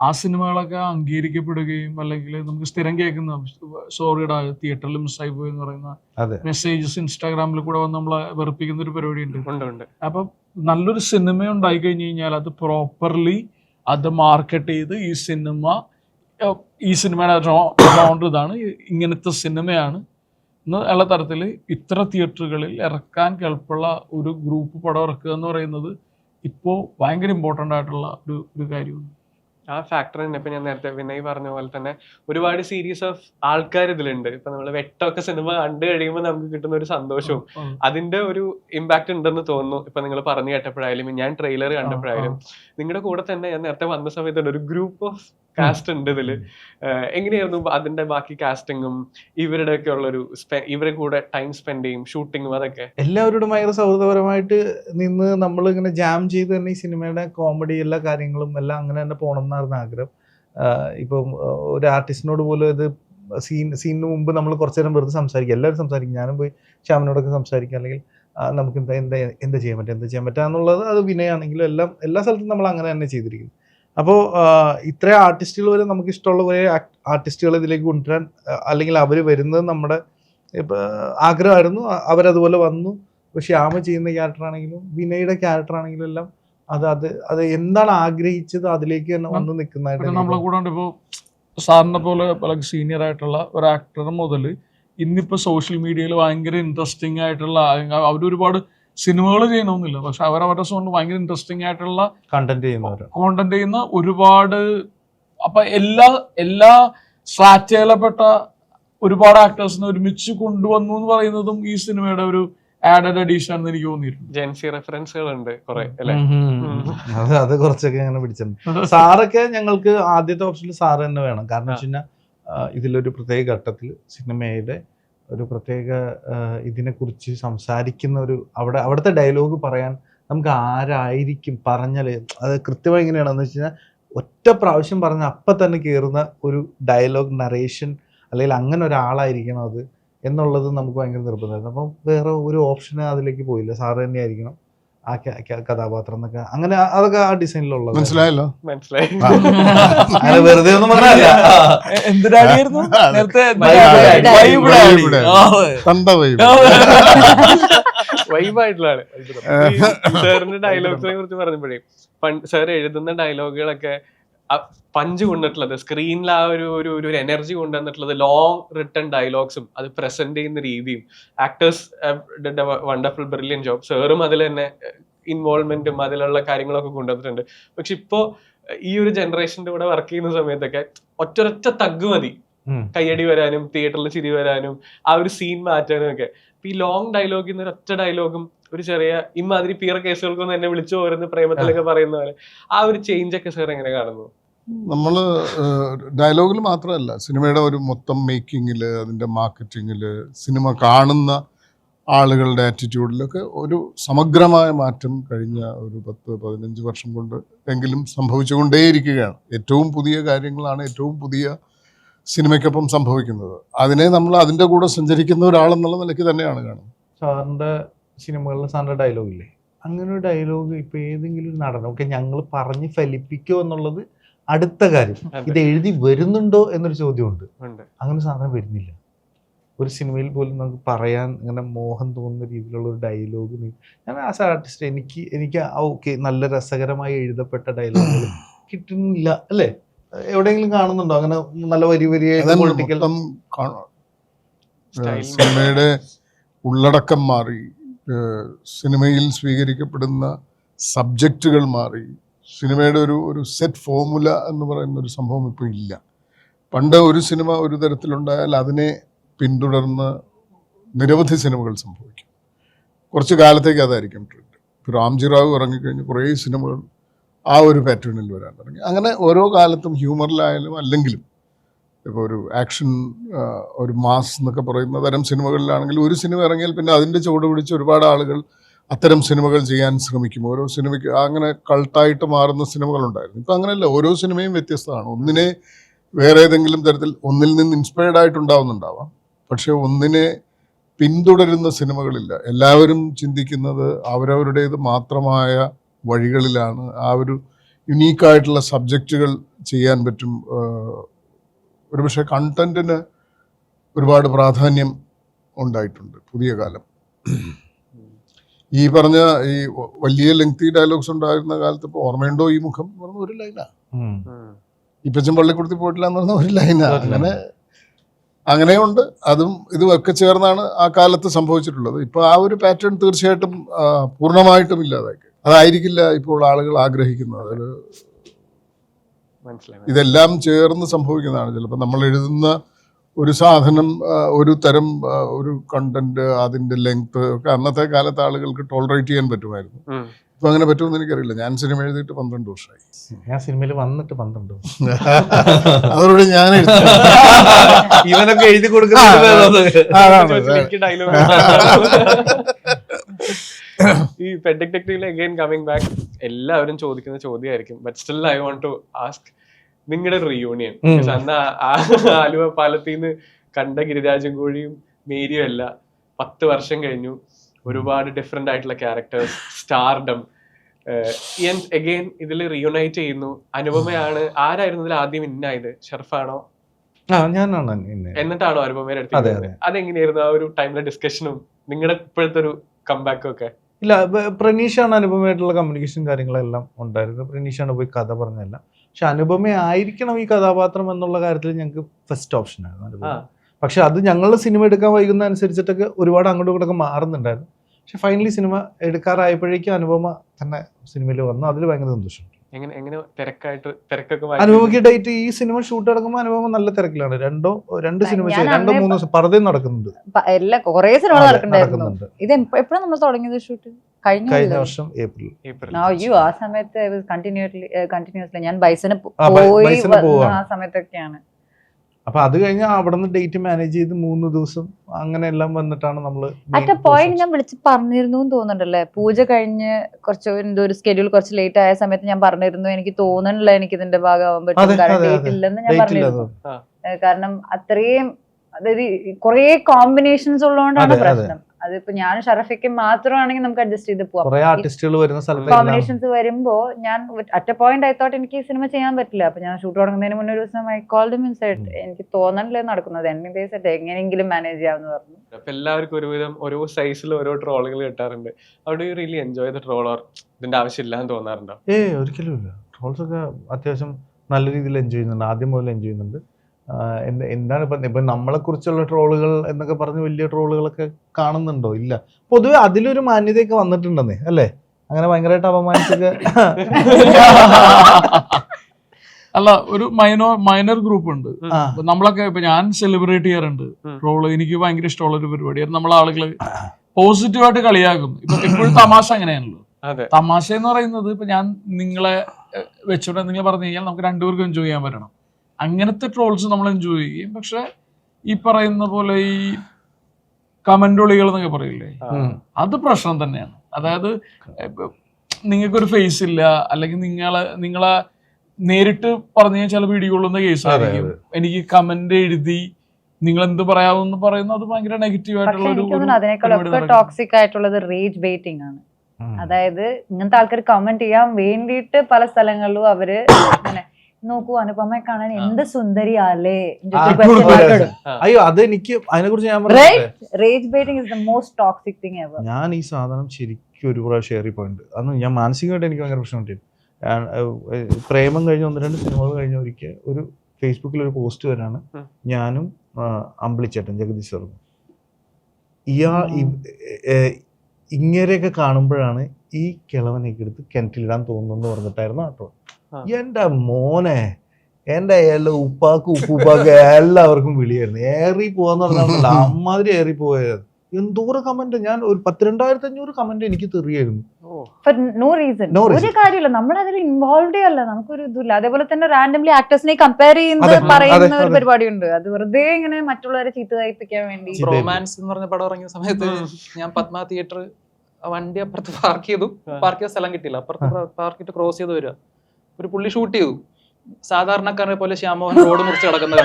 ആ സിനിമകളൊക്കെ അംഗീകരിക്കപ്പെടുകയും അല്ലെങ്കിൽ നമുക്ക് സ്ഥിരം കേൾക്കുന്ന സോറിയുടെ തിയേറ്ററിൽ മിസ്സായി പോയി എന്ന് പറയുന്ന മെസ്സേജസ് ഇൻസ്റ്റാഗ്രാമിൽ കൂടെ വന്ന് നമ്മളെ വെറുപ്പിക്കുന്ന ഒരു പരിപാടി ഉണ്ട് ഉണ്ട്. നല്ലൊരു സിനിമ ഉണ്ടായി കഴിഞ്ഞു കഴിഞ്ഞാൽ അത് പ്രോപ്പർലി അത് മാർക്കറ്റ് ചെയ്ത് ഈ സിനിമ ഈ സിനിമയുടെ റൗണ്ട് ഇതാണ്. ഇങ്ങനത്തെ സിനിമയാണ് എന്നുള്ള തരത്തിൽ ഇത്ര തിയേറ്ററുകളിൽ ഇറക്കാൻ കേൾപ്പുള്ള ഒരു ഗ്രൂപ്പ് പടം ഇറക്കുക എന്ന് പറയുന്നത് ഇപ്പോൾ ഭയങ്കര ഇമ്പോർട്ടന്റ് ആയിട്ടുള്ള ഒരു ഒരു കാര്യമാണ്. ആ ഫാക്ടർ തന്നെ ഇപ്പൊ ഞാൻ നേരത്തെ വിനയ് പറഞ്ഞ പോലെ തന്നെ ഒരുപാട് സീരീസ് ഓഫ് ആൾക്കാർ ഇതിലുണ്ട്. ഇപ്പൊ നമ്മൾ വെട്ടമൊക്കെ സിനിമ കണ്ടു കഴിയുമ്പോൾ നമുക്ക് കിട്ടുന്ന ഒരു സന്തോഷവും. അതിന്റെ ഒരു ഇമ്പാക്ട് ഉണ്ടെന്ന് തോന്നുന്നു. ഇപ്പൊ നിങ്ങൾ പറഞ്ഞു കേട്ടപ്പോഴായാലും ഞാൻ ട്രെയിലർ കണ്ടപ്പോഴായാലും. നിങ്ങളുടെ കൂടെ തന്നെ ഞാൻ നേരത്തെ വന്ന സമയത്ത് ഒരു ഗ്രൂപ്പ് ഓഫ് കാസ്റ്റ് ഉണ്ട് ഇതിൽ എങ്ങനെയായിരുന്നു അതിന്റെ ബാക്കി കാസ്റ്റിങ്ങും ഇവരുടെ ഒക്കെ ഉള്ളൊരു ഇവരെ കൂടെ ടൈം സ്പെൻഡ് ചെയ്യും ഷൂട്ടിങ്ങും അതൊക്കെ? എല്ലാവരോടും ഭയങ്കര സൗഹൃദപരമായിട്ട് നിന്ന് നമ്മൾ ഇങ്ങനെ ജാം ചെയ്ത് തന്നെ ഈ സിനിമയുടെ കോമഡി എല്ലാ കാര്യങ്ങളും എല്ലാം അങ്ങനെ തന്നെ പോകണം എന്നായിരുന്നു ആഗ്രഹം. ഇപ്പം ഒരു ആർട്ടിസ്റ്റിനോട് പോലും ഇത് സീൻ സീനിന് മുമ്പ് നമ്മൾ കുറച്ചു നേരം വെറുതെ സംസാരിക്കും. എല്ലാവരും സംസാരിക്കും. ഞാനും പോയി ശ്യാമിനോടൊക്കെ സംസാരിക്കും. അല്ലെങ്കിൽ നമുക്ക് എന്താ എന്താ എന്താ ചെയ്യാൻ പറ്റുക എന്താ ചെയ്യാൻ പറ്റുക എന്നുള്ളത് അത് വിനയാണെങ്കിലും എല്ലാം എല്ലാ സ്ഥലത്തും നമ്മൾ അങ്ങനെ തന്നെ ചെയ്തിരിക്കുന്നു. അപ്പോൾ ഇത്ര ആർട്ടിസ്റ്റുകൾ വരെ നമുക്ക് ഇഷ്ടമുള്ള കുറേ ആർട്ടിസ്റ്റുകൾ ഇതിലേക്ക് കൊണ്ടുവരാൻ അല്ലെങ്കിൽ അവർ വരുന്നത് നമ്മുടെ ഇപ്പം ആഗ്രഹമായിരുന്നു. അവരതുപോലെ വന്നു. ഇപ്പോൾ ശ്യാമ ചെയ്യുന്ന ക്യാരക്ടർ ആണെങ്കിലും വിനയുടെ ക്യാരക്ടർ ആണെങ്കിലും എല്ലാം അത് അത് അത് എന്താണ് ആഗ്രഹിച്ചത് അതിലേക്ക് തന്നെ വന്ന് നിൽക്കുന്നതായിട്ട് നമ്മളെ കൂടെ ഇപ്പോ ഇപ്പോൾ സാറിനെ പോലെ പല സീനിയർ ആയിട്ടുള്ള ഒരു ആക്ടർ മുതൽ ഇന്നിപ്പോൾ സോഷ്യൽ മീഡിയയിൽ ഭയങ്കര ഇൻട്രസ്റ്റിംഗ് ആയിട്ടുള്ള അവർ ഒരുപാട് സിനിമകൾ ചെയ്യണമെന്നില്ല. പക്ഷെ അവരവരുടെ സോണിൽ ഭയങ്കര ഇൻട്രസ്റ്റിംഗ് ആയിട്ടുള്ള കണ്ടന്റ് ചെയ്യുന്നവർ കോണ്ടന്റ് ചെയ്യുന്ന ഒരുപാട് അപ്പൊ എല്ലാ എല്ലാ സ്ട്രാറ്റയിലപ്പെട്ട ഒരുപാട് ആക്ടേഴ്സിനെ ഒരുമിച്ച് കൊണ്ടുവന്നു എന്ന് പറയുന്നതും ഈ സിനിമയുടെ ഒരു ആഡഡ് അഡീഷൻ ആണെന്ന് എനിക്ക് തോന്നിയിട്ടുണ്ട്. ജെൻസി റെഫറൻസുകൾ ഉണ്ട് കുറെ അല്ലേ? അത് അത് കുറച്ചൊക്കെ അങ്ങനെ പിടിച്ചിട്ടുണ്ട്. സാറൊക്കെ ഞങ്ങൾക്ക് ആദ്യത്തെ ഓപ്ഷനിൽ സാറ് തന്നെ വേണം. കാരണം വെച്ച് കഴിഞ്ഞാൽ ഇതിലൊരു പ്രത്യേക ഘട്ടത്തിൽ സിനിമയുടെ ഒരു പ്രത്യേക ഇതിനെക്കുറിച്ച് സംസാരിക്കുന്ന ഒരു അവിടെ അവിടുത്തെ ഡയലോഗ് പറയാൻ നമുക്ക് ആരായിരിക്കും പറഞ്ഞാൽ അത് കൃത്യമായി എങ്ങനെയാണെന്ന് വെച്ച് കഴിഞ്ഞാൽ ഒറ്റ പ്രാവശ്യം പറഞ്ഞ അപ്പം തന്നെ കയറുന്ന ഒരു ഡയലോഗ് നറേഷൻ അല്ലെങ്കിൽ അങ്ങനെ ഒരാളായിരിക്കണം അത് എന്നുള്ളത് നമുക്ക് ഭയങ്കര നിർബന്ധമായിരുന്നു. അപ്പം വേറെ ഒരു ഓപ്ഷന് അതിലേക്ക് പോയില്ല. സാറ് തന്നെ ആയിരിക്കണം ആ കഥാപാത്രം എന്നൊക്കെ അങ്ങനെ അതൊക്കെ ആ ഡിസൈനിലുള്ളത്. മനസ്സിലായല്ലോ? മനസ്സിലായി. അങ്ങനെ വെറുതെ ഒന്നും പറഞ്ഞല്ല എന്തിനായിരുന്നു നേരത്തെ വൈബായിട്ടുള്ളതാണ് സാറിന്റെ ഡയലോഗ്സിനെ കുറിച്ച് പറഞ്ഞപ്പോഴേ സാർ എഴുതുന്ന ഡയലോഗുകളൊക്കെ പഞ്ച് കൊണ്ടിട്ടുള്ളത് സ്ക്രീനിൽ ആ ഒരു ഒരു ഒരു എനർജി കൊണ്ടുവന്നിട്ടുള്ളത് ലോങ് റിട്ടേൺ ഡയലോഗ്സും അത് പ്രസന്റ് ചെയ്യുന്ന രീതിയും ആക്ടേഴ്സ് വണ്ടർഫുൾ ബ്രില്യൻ ജോബ് സാറും അതിൽ തന്നെ ഇൻവോൾവ്മെന്റും അതിലുള്ള കാര്യങ്ങളൊക്കെ കൊണ്ടുവന്നിട്ടുണ്ട്. പക്ഷെ ഇപ്പോ ഈ ഒരു ജനറേഷന്റെ കൂടെ വർക്ക് ചെയ്യുന്ന സമയത്തൊക്കെ ഒറ്റൊരൊറ്റ തഗ് മതി. കയ്യടി വരാനും തിയേറ്ററിൽ ചിരി വരാനും ആ ഒരു സീൻ മാറ്റാനും ഒക്കെ. ഈ ലോങ് ഡയലോഗിൽ നിന്ന് ഒറ്റ ഡയലോഗും ഒരു ചെറിയ ഇമാതിരി പീറ കേസുകൾക്കൊന്നും എന്നെ വിളിച്ചു പോരുന്ന പ്രേമത്തിലൊക്കെ പറയുന്ന പോലെ. ആ ഒരു ചേഞ്ച് ഒക്കെ സാർ എങ്ങനെ കാണുന്നു? നമ്മൾ ഡയലോഗിൽ മാത്രമല്ല സിനിമയുടെ ഒരു മൊത്തം മേക്കിങ്ങിൽ അതിന്റെ മാർക്കറ്റിങ്ങിൽ സിനിമ കാണുന്ന ആളുകളുടെ ആറ്റിറ്റ്യൂഡിലൊക്കെ ഒരു സമഗ്രമായ മാറ്റം കഴിഞ്ഞ ഒരു പത്ത് പതിനഞ്ച് വർഷം കൊണ്ട് എങ്കിലും സംഭവിച്ചുകൊണ്ടേയിരിക്കുകയാണ്. ഏറ്റവും പുതിയ കാര്യങ്ങളാണ് ഏറ്റവും പുതിയ സിനിമയ്ക്കൊപ്പം സംഭവിക്കുന്നത്. അതിനെ നമ്മൾ അതിന്റെ കൂടെ സഞ്ചരിക്കുന്ന ഒരാളെന്നുള്ള നിലയ്ക്ക് തന്നെയാണ് കാണുന്നത്. സാറിന്റെ സിനിമകളിൽ സാറിന്റെ ഡയലോഗ് ഇല്ലേ? അങ്ങനെ ഒരു ഡയലോഗ് ഇപ്പൊ ഏതെങ്കിലും ഒരു നടനം ഒക്കെ ഞങ്ങൾ പറഞ്ഞ് ഫലിപ്പിക്കോ എന്നുള്ളത് അടുത്ത കാര്യം. ഇത് എഴുതി വരുന്നുണ്ടോ എന്നൊരു ചോദ്യമുണ്ട്. അങ്ങനെ സാധനം വരുന്നില്ല. ഒരു സിനിമയിൽ പോലും നമുക്ക് പറയാൻ ഇങ്ങനെ മോഹം തോന്നുന്ന രീതിയിലുള്ള ഒരു ഡയലോഗ് ഞാൻ ആസ് ആർട്ടിസ്റ്റ് എനിക്ക് എനിക്ക് ഓക്കെ നല്ല രസകരമായി എഴുതപ്പെട്ട ഡയലോഗുകൾ കിട്ടുന്നില്ല അല്ലേ? എവിടെയെങ്കിലും കാണുന്നുണ്ടോ? അങ്ങനെ നല്ല വരി വരിയായിട്ട് പൊളിറ്റിക്കൽ സിനിമയുടെ ഉള്ളടക്കം മാറി. സിനിമയിൽ സ്വീകരിക്കപ്പെടുന്ന സബ്ജക്റ്റുകൾ മാറി. സിനിമയുടെ ഒരു ഒരു സെറ്റ് ഫോമുല എന്ന് പറയുന്ന ഒരു സംഭവം ഇപ്പോൾ ഇല്ല. പണ്ട് ഒരു സിനിമ ഒരു തരത്തിലുണ്ടായാൽ അതിനെ പിന്തുടർന്ന് നിരവധി സിനിമകൾ സംഭവിക്കും. കുറച്ച് കാലത്തേക്ക് അതായിരിക്കും ട്രെൻഡ് ഇപ്പോൾ രാംജി റാവു ഇറങ്ങിക്കഴിഞ്ഞ് കുറേ സിനിമകൾ ആ ഒരു പാറ്റേണിൽ വരാൻ തുടങ്ങി. അങ്ങനെ ഓരോ കാലത്തും ഹ്യൂമറിലായാലും അല്ലെങ്കിലും ഇപ്പോൾ ഒരു ആക്ഷൻ ഒരു മാസ് എന്നൊക്കെ പറയുന്ന തരം സിനിമകളിലാണെങ്കിൽ ഒരു സിനിമ ഇറങ്ങിയാൽ പിന്നെ അതിന്റെ ചുവട് പിടിച്ച് ഒരുപാട് ആളുകൾ അത്തരം സിനിമകൾ ചെയ്യാൻ ശ്രമിക്കും. ഓരോ സിനിമയ്ക്ക് അങ്ങനെ കൾട്ടായിട്ട് മാറുന്ന സിനിമകളുണ്ടായിരുന്നു. ഇപ്പം അങ്ങനെയല്ല ഓരോ സിനിമയും വ്യത്യസ്തമാണ്. ഒന്നിനെ വേറെ ഏതെങ്കിലും തരത്തിൽ ഒന്നിൽ നിന്ന് ഇൻസ്പയർഡ് ആയിട്ടുണ്ടാവുന്നുണ്ടാവാം. പക്ഷെ ഒന്നിനെ പിന്തുടരുന്ന സിനിമകളില്ല. എല്ലാവരും ചിന്തിക്കുന്നത് അവരവരുടേത് മാത്രമായ വഴികളിലാണ്. ആ ഒരു യുണീക്കായിട്ടുള്ള സബ്ജക്റ്റുകൾ ചെയ്യാൻ പറ്റും ഒരുപക്ഷെ കണ്ടന്റിന് ഒരുപാട് പ്രാധാന്യം ഉണ്ടായിട്ടുണ്ട് പുതിയ കാലം. ഈ പറഞ്ഞ ഈ വലിയ ലെങ്തി ഡയലോഗ്സ് ഉണ്ടായിരുന്ന കാലത്ത് ഇപ്പോൾ ഓർമ്മയുണ്ടോ ഈ മുഖം എന്ന് പറഞ്ഞ ഒരു ലൈനാ ഇപ്പച്ചും പള്ളിക്കുടത്തി പോയിട്ടില്ല എന്ന് പറഞ്ഞ ഒരു ലൈനാ അങ്ങനെ അങ്ങനെയുണ്ട്. അതും ഇതും ഒക്കെ ചേർന്നാണ് ആ കാലത്ത് സംഭവിച്ചിട്ടുള്ളത്. ഇപ്പോൾ ആ ഒരു പാറ്റേൺ തീർച്ചയായിട്ടും പൂർണമായിട്ടും ഇല്ലാതായി. അതായിരിക്കില്ല ഇപ്പോൾ ആളുകൾ ആഗ്രഹിക്കുന്നത്. ഇതെല്ലാം ചേർന്ന് സംഭവിക്കുന്നതാണ്. ചിലപ്പോൾ നമ്മൾ എഴുതുന്ന ഒരു സാധനം ഒരു തരം ഒരു കണ്ടന്റ് അതിന്റെ ലെങ്ത് ഒക്കെ അന്നത്തെ കാലത്ത് ആളുകൾക്ക് ടോളറേറ്റ് ചെയ്യാൻ പറ്റുമായിരുന്നു. ഇപ്പൊ അങ്ങനെ പറ്റുമെന്ന് എനിക്കറിയില്ല. ഞാൻ സിനിമ എഴുതിയിട്ട് പന്ത്രണ്ട് വർഷമായി. ഞാൻ സിനിമയിൽ വന്നിട്ട് പന്ത്രണ്ട് അതോടെ ഞാൻ എഴുതി. ഇവനൊക്കെ എഴുതി കൊടുക്കുന്ന ഈ പെഡ് ടെക്നിക്കൽ അഗൈൻ കമ്മിങ് ബാക്ക് എല്ലാവരും ചോദിക്കുന്ന ചോദ്യമായിരിക്കും. But still I want to ask നിങ്ങളുടെ റിയൂണിയൻ. അന്ന് ആലുവ പാലത്തിൽ നിന്ന് കണ്ട ഗിരിരാജൻ കോഴിയും മേരിയും അല്ല പത്ത് വർഷം കഴിഞ്ഞു. ഒരുപാട് ഡിഫറെന്റ് ആയിട്ടുള്ള ക്യാരക്ടേഴ്സ് സ്റ്റാർഡം അഗൈൻ ഇതിൽ റിയൂണൈറ്റ് ചെയ്യുന്നു. അനുപമയാണ് ആരായിരുന്നു ഇതിൽ ആദ്യം ഇന്നായത് ഷെർഫാണോ? എന്നിട്ടാണോ അനുപമയുടെ അടുത്ത് അതെങ്ങനെയായിരുന്നു ആ ഒരു ടൈമിലെ ഡിസ്കഷനും നിങ്ങളുടെ ഇപ്പോഴത്തെ ഒരു കംബാക്കും ഒക്കെ. ഇല്ല പ്രനീഷാണ് അനുപമയായിട്ടുള്ള കമ്മ്യൂണിക്കേഷൻ കാര്യങ്ങളെല്ലാം ഉണ്ടായിരുന്നത്. പ്രനീഷാണ് പോയി കഥ പറഞ്ഞതെല്ലാം. പക്ഷെ അനുപമ ആയിരിക്കണം ഈ കഥാപാത്രം എന്നുള്ള കാര്യത്തിൽ ഞങ്ങൾക്ക് ഫസ്റ്റ് ഓപ്ഷൻ ആയിരുന്നു അനുപമ. പക്ഷെ അത് ഞങ്ങൾ സിനിമ എടുക്കാൻ വൈകുന്ന അനുസരിച്ചിട്ടൊക്കെ ഒരുപാട് അങ്ങോട്ടും ഇങ്ങോട്ടൊക്കെ മാറുന്നുണ്ടായിരുന്നു. പക്ഷെ ഫൈനലി സിനിമ എടുക്കാറായപ്പോഴേക്കും അനുപമ തന്നെ സിനിമയിൽ വന്നു. അതിൽ ഭയങ്കര സന്തോഷം. എങ്ങനെ എങ്ങനെ തിരക്കായിട്ട് തിരക്കൊക്കെ അനുപമയ്ക്ക് ഡേറ്റ് ഈ സിനിമ ഷൂട്ട് നടക്കുമ്പോൾ അനുഭവം നല്ല തിരക്കിലാണ്. രണ്ടോ രണ്ട് സിനിമ രണ്ടോ മൂന്നോ പർദ്ദയും നടക്കുന്നുണ്ട്. എല്ലാ കുറെ സിനിമകൾ അതെ, നടക്കണ്ടായിരുന്നു നടക്കുന്നുണ്ട്. ഇത് എപ്പോഴാണ് നമ്മൾ തുടങ്ങിയത് ഷൂട്ട്? കഴിഞ്ഞ വർഷം ഏപ്രിൽ. ഏപ്രിൽ. അയ്യോ ആ സമയത്ത് കണ്ടിന്യൂസ്ലി കണ്ടിന്യൂസ്ലി ഞാൻ ബൈസിന് പോയി. ആ സമയത്തൊക്കെയാണ്. അപ്പൊ അത് കഴിഞ്ഞ് അവിടെ നിന്ന് ഡേറ്റ് മാനേജ് ചെയ്ത് മൂന്ന് ദിവസം അങ്ങനെ എല്ലാം വന്നിട്ടാണ് നമ്മൾ അറ്റ് പോയിന്റ് ഞാൻ വിളിച്ച് പറഞ്ഞിരുന്നു തോന്നുന്നുണ്ടല്ലേ? പൂജ കഴിഞ്ഞ് കുറച്ച് എന്തോ ഒരു സ്കെഡ്യൂൾ കുറച്ച് ലേറ്റ് ആയ സമയത്ത് ഞാൻ പറഞ്ഞിരുന്നു. എനിക്ക് തോന്നണില്ല എനിക്ക് ഇതിന്റെ ഭാഗമാവാൻ പറ്റും. കാരണം അതെ, ഡേറ്റ് അതെ. ഇല്ലെന്ന് ഞാൻ ഡേറ്റ് ഇല്ല പറഞ്ഞിരുന്നു. കാരണം അത്രയും അതായത് കുറേ കോമ്പിനേഷൻസ് ഉള്ളതുകൊണ്ടാണ്. പ്രശ്നം. അതിപ്പോ ഞാൻ ഷറഫിക്കും മാത്രമാണെങ്കിൽ നമുക്ക് അഡ്ജസ്റ്റ് ചെയ്ത് പോവാം. കുറെ ആർട്ടിസ്റ്റുകൾ വരുന്ന സ്ഥലത്ത് കോമ്പിനേഷൻസ് വരുമ്പോ ഞാൻ at a point I thought എനിക്ക് സിനിമ ചെയ്യാൻ പറ്റില്ല. അപ്പൊ ഞാൻ ഷൂട്ട് തുടങ്ങുന്നതിന് മുന്നേ ഒരു ദിവസം ഐ കോൾ മീൻസ് ഇൻസൈഡ് എനിക്ക് തോന്നണല്ലേ നടക്കുന്നത്. എന്നെ എങ്ങനെയെങ്കിലും മാനേജ് ചെയ്യാമെന്ന് പറഞ്ഞു. അപ്പൊ എല്ലാവർക്കും ഒരുവിധം ഓരോ സൈസിൽ ഓരോ ട്രോളുകൾ കിട്ടാറുണ്ട്. അവിടെ really enjoy the troll or ഇതിന്റെ ആവശ്യമില്ല എന്ന് തോന്നാറുണ്ടോ? ഏ ഒരിക്കലും ഇല്ല. ട്രോൾസ് ഒക്കെ അത്യാവശ്യം നല്ല രീതിയിൽ എൻജോയ് ചെയ്യുന്നുണ്ട്. ആദ്യം മുതൽ എൻജോയ് ചെയ്യുന്നുണ്ട്. എന്ത് എന്താണ് ഇപ്പം ഇപ്പം നമ്മളെ കുറിച്ചുള്ള ട്രോളുകൾ എന്നൊക്കെ പറഞ്ഞ് വലിയ ട്രോളുകളൊക്കെ കാണുന്നുണ്ടോ? ഇല്ല. പൊതുവെ അതിലൊരു മാന്യതയൊക്കെ വന്നിട്ടുണ്ടെന്നേ അല്ലേ? അങ്ങനെ ഭയങ്കരമായിട്ട് അപമാനിച്ചൊക്കെ അല്ല ഒരു മൈനോ മൈനർ ഗ്രൂപ്പ് ഉണ്ട്. നമ്മളൊക്കെ ഇപ്പൊ ഞാൻ സെലിബ്രേറ്റ് ചെയ്യാറുണ്ട്. ട്രോൾ എനിക്ക് ഭയങ്കര ഇഷ്ടമുള്ള ഒരു പരിപാടിയായിരുന്നു നമ്മളെ ആളുകൾ പോസിറ്റീവായിട്ട് കളിയാക്കും. ഇപ്പൊ എപ്പോഴും തമാശ അങ്ങനെയാണല്ലോ. അതെ. തമാശ എന്ന് പറയുന്നത് ഇപ്പൊ ഞാൻ നിങ്ങളെ വെച്ചോടെ നിങ്ങൾ പറഞ്ഞു കഴിഞ്ഞാൽ നമുക്ക് രണ്ടുപേർക്കും എൻജോയ് ചെയ്യാൻ പറ്റണം. അങ്ങനത്തെ ട്രോൾസ് നമ്മൾ എൻജോയ് ചെയ്യും. പക്ഷെ ഈ പറയുന്ന പോലെ ഈ കമന്റൊളികൾ എന്നൊക്കെ പറയില്ലേ? അത് പ്രശ്നം തന്നെയാണ്. അതായത് നിങ്ങൾക്കൊരു ഫേസ് ഇല്ല അല്ലെങ്കിൽ നിങ്ങളെ നിങ്ങളെ നേരിട്ട് പറഞ്ഞു കഴിഞ്ഞാൽ ചില പിടികൊള്ളുന്ന കേസായിരിക്കും എനിക്ക് കമന്റ് എഴുതി നിങ്ങൾ എന്ത് പറയാമെന്ന് പറയുന്നു അത് ഭയങ്കര നെഗറ്റീവ് ആയിട്ടുള്ള അതിനേക്കാളൊക്കെ ടോക്സിക് ആയിട്ടുള്ളത് റേജ് ആണ്. അതായത് ഇങ്ങനത്തെ ആൾക്കാർ കമന്റ് ചെയ്യാൻ വേണ്ടിയിട്ട് പല സ്ഥലങ്ങളിലും അവർ ഇങ്ങനെ നോക്കൂ അനുപമയെ കാണാൻ എന്ത് സുന്ദരിയാലേ അയ്യോ അത് എനിക്ക് അതിനെ കുറിച്ച് ഞാൻ? Rage baiting is the most toxic thing ever ഞാൻ ഈ സാധനം ശരിക്കും ഒരു പ്രാവശ്യം ഏറി പോയിട്ടുണ്ട് അന്ന് ഞാൻ മാനസികമായിട്ട് എനിക്ക് ഭയങ്കര പ്രശ്നം കിട്ടി പ്രേമം കഴിഞ്ഞ ഒന്ന് രണ്ട് സിനിമകൾ കഴിഞ്ഞ ഒരിക്കൽ ഒരു ഫേസ്ബുക്കിൽ ഒരു പോസ്റ്റ് വരാണ്. ഞാനും അമ്പിളിച്ചേട്ടൻ ജഗദീഷ് സാറും. ഇയാ ഇങ്ങനെയൊക്കെ കാണുമ്പോഴാണ് ഈ കിളവനേക്കെടുത്ത് കിണറ്റിലിടാൻ തോന്നുന്നു പറഞ്ഞിട്ടായിരുന്നു കേട്ടോ എന്റെ മോനെ എന്റെ എല്ലാ ഉപ്പാക്കും ഉപ്പുപ്പാക്കും എല്ലാവർക്കും വിളിയായിരുന്നു. ഏറി പോവാന്ന് പറഞ്ഞാൽ അമ്മാതിരി ഏറി പോയത് എന്തോരം കമന്റ് ഞാൻ ഒരു പത്തിരണ്ടായിരത്തി അഞ്ഞൂറ് കമന്റ് എനിക്ക് തെറിയായിരുന്നു. നോ റീസൺ ഒരു. കാര്യമില്ല. നമ്മൾ അതിൽ ഇൻവോൾവ് അല്ല. നമുക്കൊരു ഇതില്ല അതേപോലെ തന്നെ റാൻഡംലി ആക്ടേഴ്സിനെ കമ്പയർ ചെയ്യുന്നത് പറയുന്ന ഒരു. പരിപാടിയുണ്ട്. അത് വെറുതെ ഇങ്ങനെ മറ്റുള്ളവരെ ചീത്തതായിപ്പിക്കാൻ വേണ്ടി. റൊമാൻസ് എന്ന് പറഞ്ഞ പടം ഇറങ്ങിയ സമയത്ത് ഞാൻ പത്മ തിയേറ്റർ വണ്ടി അപ്പുറത്ത് പാർക്ക് ചെയ്തു. പാർക്ക് ചെയ്ത സ്ഥലം കിട്ടിയില്ല. അപ്പുറത്ത് പാർക്ക് ചെയ്തിട്ട് ക്രോസ് ചെയ്ത് വരിക. ഒരു പുള്ളി ഷൂട്ട് ചെയ്തു. സാധാരണക്കാരനെ പോലെ ശ്യാമോഹൻ റോഡ് മുറിച്ച് കിടക്കുന്നത്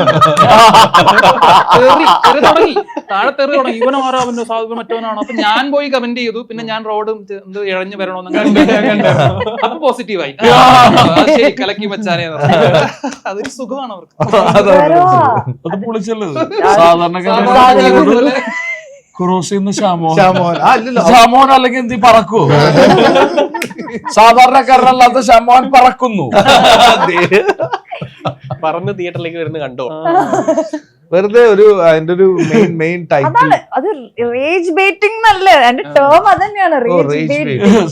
തെറി തുടങ്ങി. താഴെ തെറി തുടങ്ങി. ഇവനോ ആരോ അവന്റെ സാധു മറ്റവനാണോ? അപ്പൊ ഞാൻ പോയി കമന്റ് ചെയ്തു. പിന്നെ ഞാൻ റോഡ് എന്ത് ഇഴഞ്ഞു വരണമെന്ന് അപ്പൊ പോസിറ്റീവായി ശരി കലക്കി വെച്ചാനേ അതൊരു സുഖമാണ് അവർക്ക്. പൊളിച്ചല്ലത് ഷാമോൻ. ആ അല്ലല്ലോ ശ്യാമോഹൻ അല്ലെങ്കിൽ എന്ത് പറക്കൂ? സാധാരണക്കാരനല്ലാത്ത ശ്യാമോഹൻ പറക്കുന്നു. പറഞ്ഞ് തിയേറ്ററിലേക്ക് വരുന്ന കണ്ടോ? വെറുതെ ഒരു അതിന്റെ ഒരു മെയിൻ മെയിൻ ടൈറ്റിൽ അത് റേജ് ബേറ്റിംഗ് അല്ല എന്റെ ടേം അത് തന്നെയാണ് ഓ റേജ് ബേറ്റിംഗ്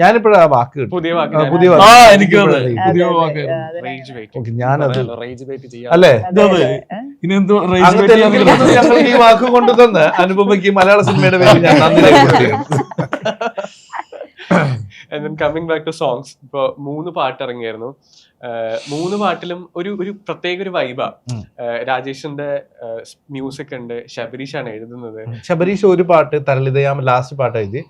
ഞാനിപ്പോഴാ വാക്ക് കിട്ടും പുതിയ വാക്ക് പുതിയ ആ വാക്ക് ഓക്കെ ഞാനത് റേജ് വെയിറ്റ് ചെയ്യാം. അല്ലേ? ഞങ്ങൾ ഈ വാക്ക് കൊണ്ടുതന്ന് അനുപമയ്ക്ക് മലയാള സിനിമയുടെ പേര് ഞാൻ നന്ദി രേഖപ്പെടുത്തുകയാണ്. കമ്മിങ് ബാക്ക് ടു സോങ്സ് ഇപ്പൊ മൂന്ന് പാട്ട് ഇറങ്ങിയായിരുന്നു മൂന്ന് പാട്ടിലും ഒരു ഒരു പ്രത്യേക ഒരു വൈബാ രാജേഷിന്റെ മ്യൂസിക് ഉണ്ട് ശബരീഷ് ആണ് എഴുതുന്നത് ശബരീഷ് ഒരു പാട്ട് തരളിതയാം ലാസ്റ്റ് പാട്ട് എഴുതി.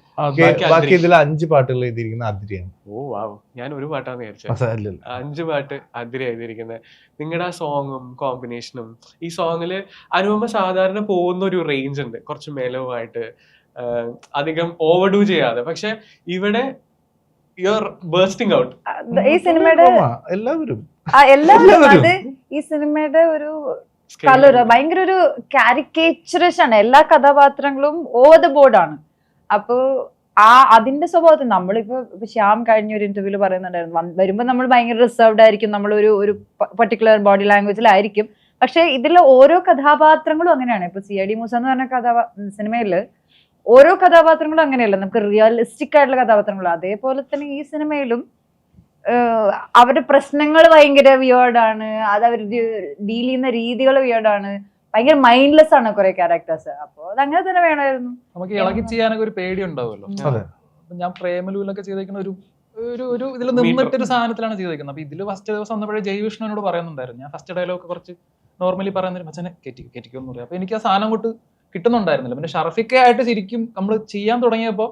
ബാക്കി ഇതിൽ അഞ്ച് പാട്ടുകൾ എഴുതിയിരിക്കുന്ന അതിരിയാണ്. ഓ വാവ്. ഞാൻ ഒരു പാട്ടാന്ന് വിചാരിച്ചത് അഞ്ച് പാട്ട് അതിരി എഴുതിയിരിക്കുന്നത്. നിങ്ങളുടെ ആ സോങ്ങും കോമ്പിനേഷനും ഈ സോങ്ങിൽ അനുപമ സാധാരണ പോകുന്ന ഒരു റേഞ്ച് ഉണ്ട്. കുറച്ച് മെലവായിട്ട് അധികം ഓവർഡൂ ചെയ്യാതെ. പക്ഷെ ഇവിടെ യുവർ ബേസ്റ്റിംഗ് ഔട്ട് ഈ സിനിമയുടെ എല്ലാവരും. ആ, എല്ലാവരും. അത് ഈ സിനിമയുടെ ഒരു കലൊരു ഭയങ്കര ഒരു കാരിക്കേച്ചറിഷ് ആണ്. എല്ലാ കഥാപാത്രങ്ങളും ഓവർ ദ ആണ്. അപ്പോ ആ അതിന്റെ സ്വഭാവത്തിൽ നമ്മളിപ്പോ ഇപ്പൊ ശ്യാം കഴിഞ്ഞ ഒരു ഇന്റർവ്യൂൽ പറയുന്നുണ്ടായിരുന്നു. വരുമ്പോൾ വരുമ്പോ നമ്മൾ ഭയങ്കര റിസർവ്ഡ് ആയിരിക്കും. നമ്മൾ ഒരു ഒരു പർട്ടിക്കുലർ ബോഡി ലാംഗ്വേജിലായിരിക്കും പക്ഷെ ഇതിലെ ഓരോ കഥാപാത്രങ്ങളും അങ്ങനെയാണ്. ഇപ്പൊ സി ഐ ഡി മൂസ എന്ന് പറഞ്ഞ കഥാപാ സിനിമയിൽ ഓരോ കഥാപാത്രങ്ങളും അങ്ങനെയല്ല. നമുക്ക് റിയലിസ്റ്റിക് ആയിട്ടുള്ള കഥാപാത്രങ്ങളും. അതേപോലെ തന്നെ ഈ സിനിമയിലും അവരുടെ പ്രശ്നങ്ങൾ ഭയങ്കര വിയേർഡാണ് അത് അവർ ഡീൽ ചെയ്യുന്ന രീതികൾ വിയേർഡാണ് ഭയങ്കര മൈൻഡ്ലെസ് ആണ് കുറെ ക്യാരക്ടേഴ്സ് അപ്പോൾ അത് അങ്ങനെ തന്നെ വേണമായിരുന്നു. നമുക്ക് ഇളകി ചെയ്യാനൊക്കെ ഒരു പേടി ഉണ്ടാവുമല്ലോ ഞാൻ പ്രേമലൂലൊക്കെ ചെയ്തേക്കുന്ന ഒരു ഒരു ഒരു ഇതിൽ നിന്നിട്ടൊരു സാധനത്തിലാണ് ചെയ്തേക്കുന്നത്. അപ്പൊ ഇതിൽ ഫസ്റ്റ് ദിവസം വന്നപ്പോഴേ ജയവിഷ്ണുവിനോട് പറയുന്നുണ്ടായിരുന്നു. ഞാൻ ഫസ്റ്റ് ഡയലോഗ് കുറച്ച് നോർമലി പറയുന്നൊരു മച്ചനെ കെറ്റി കെറ്റിക്കുമെന്ന് പറയും. അപ്പൊ എനിക്ക് ആ സാധനം കൊണ്ട് കിട്ടുന്നുണ്ടായിരുന്നില്ല. പിന്നെ ഷർഫിക്ക ആയിട്ട് ശരിക്കും നമ്മൾ ചെയ്യാൻ തുടങ്ങിയപ്പോ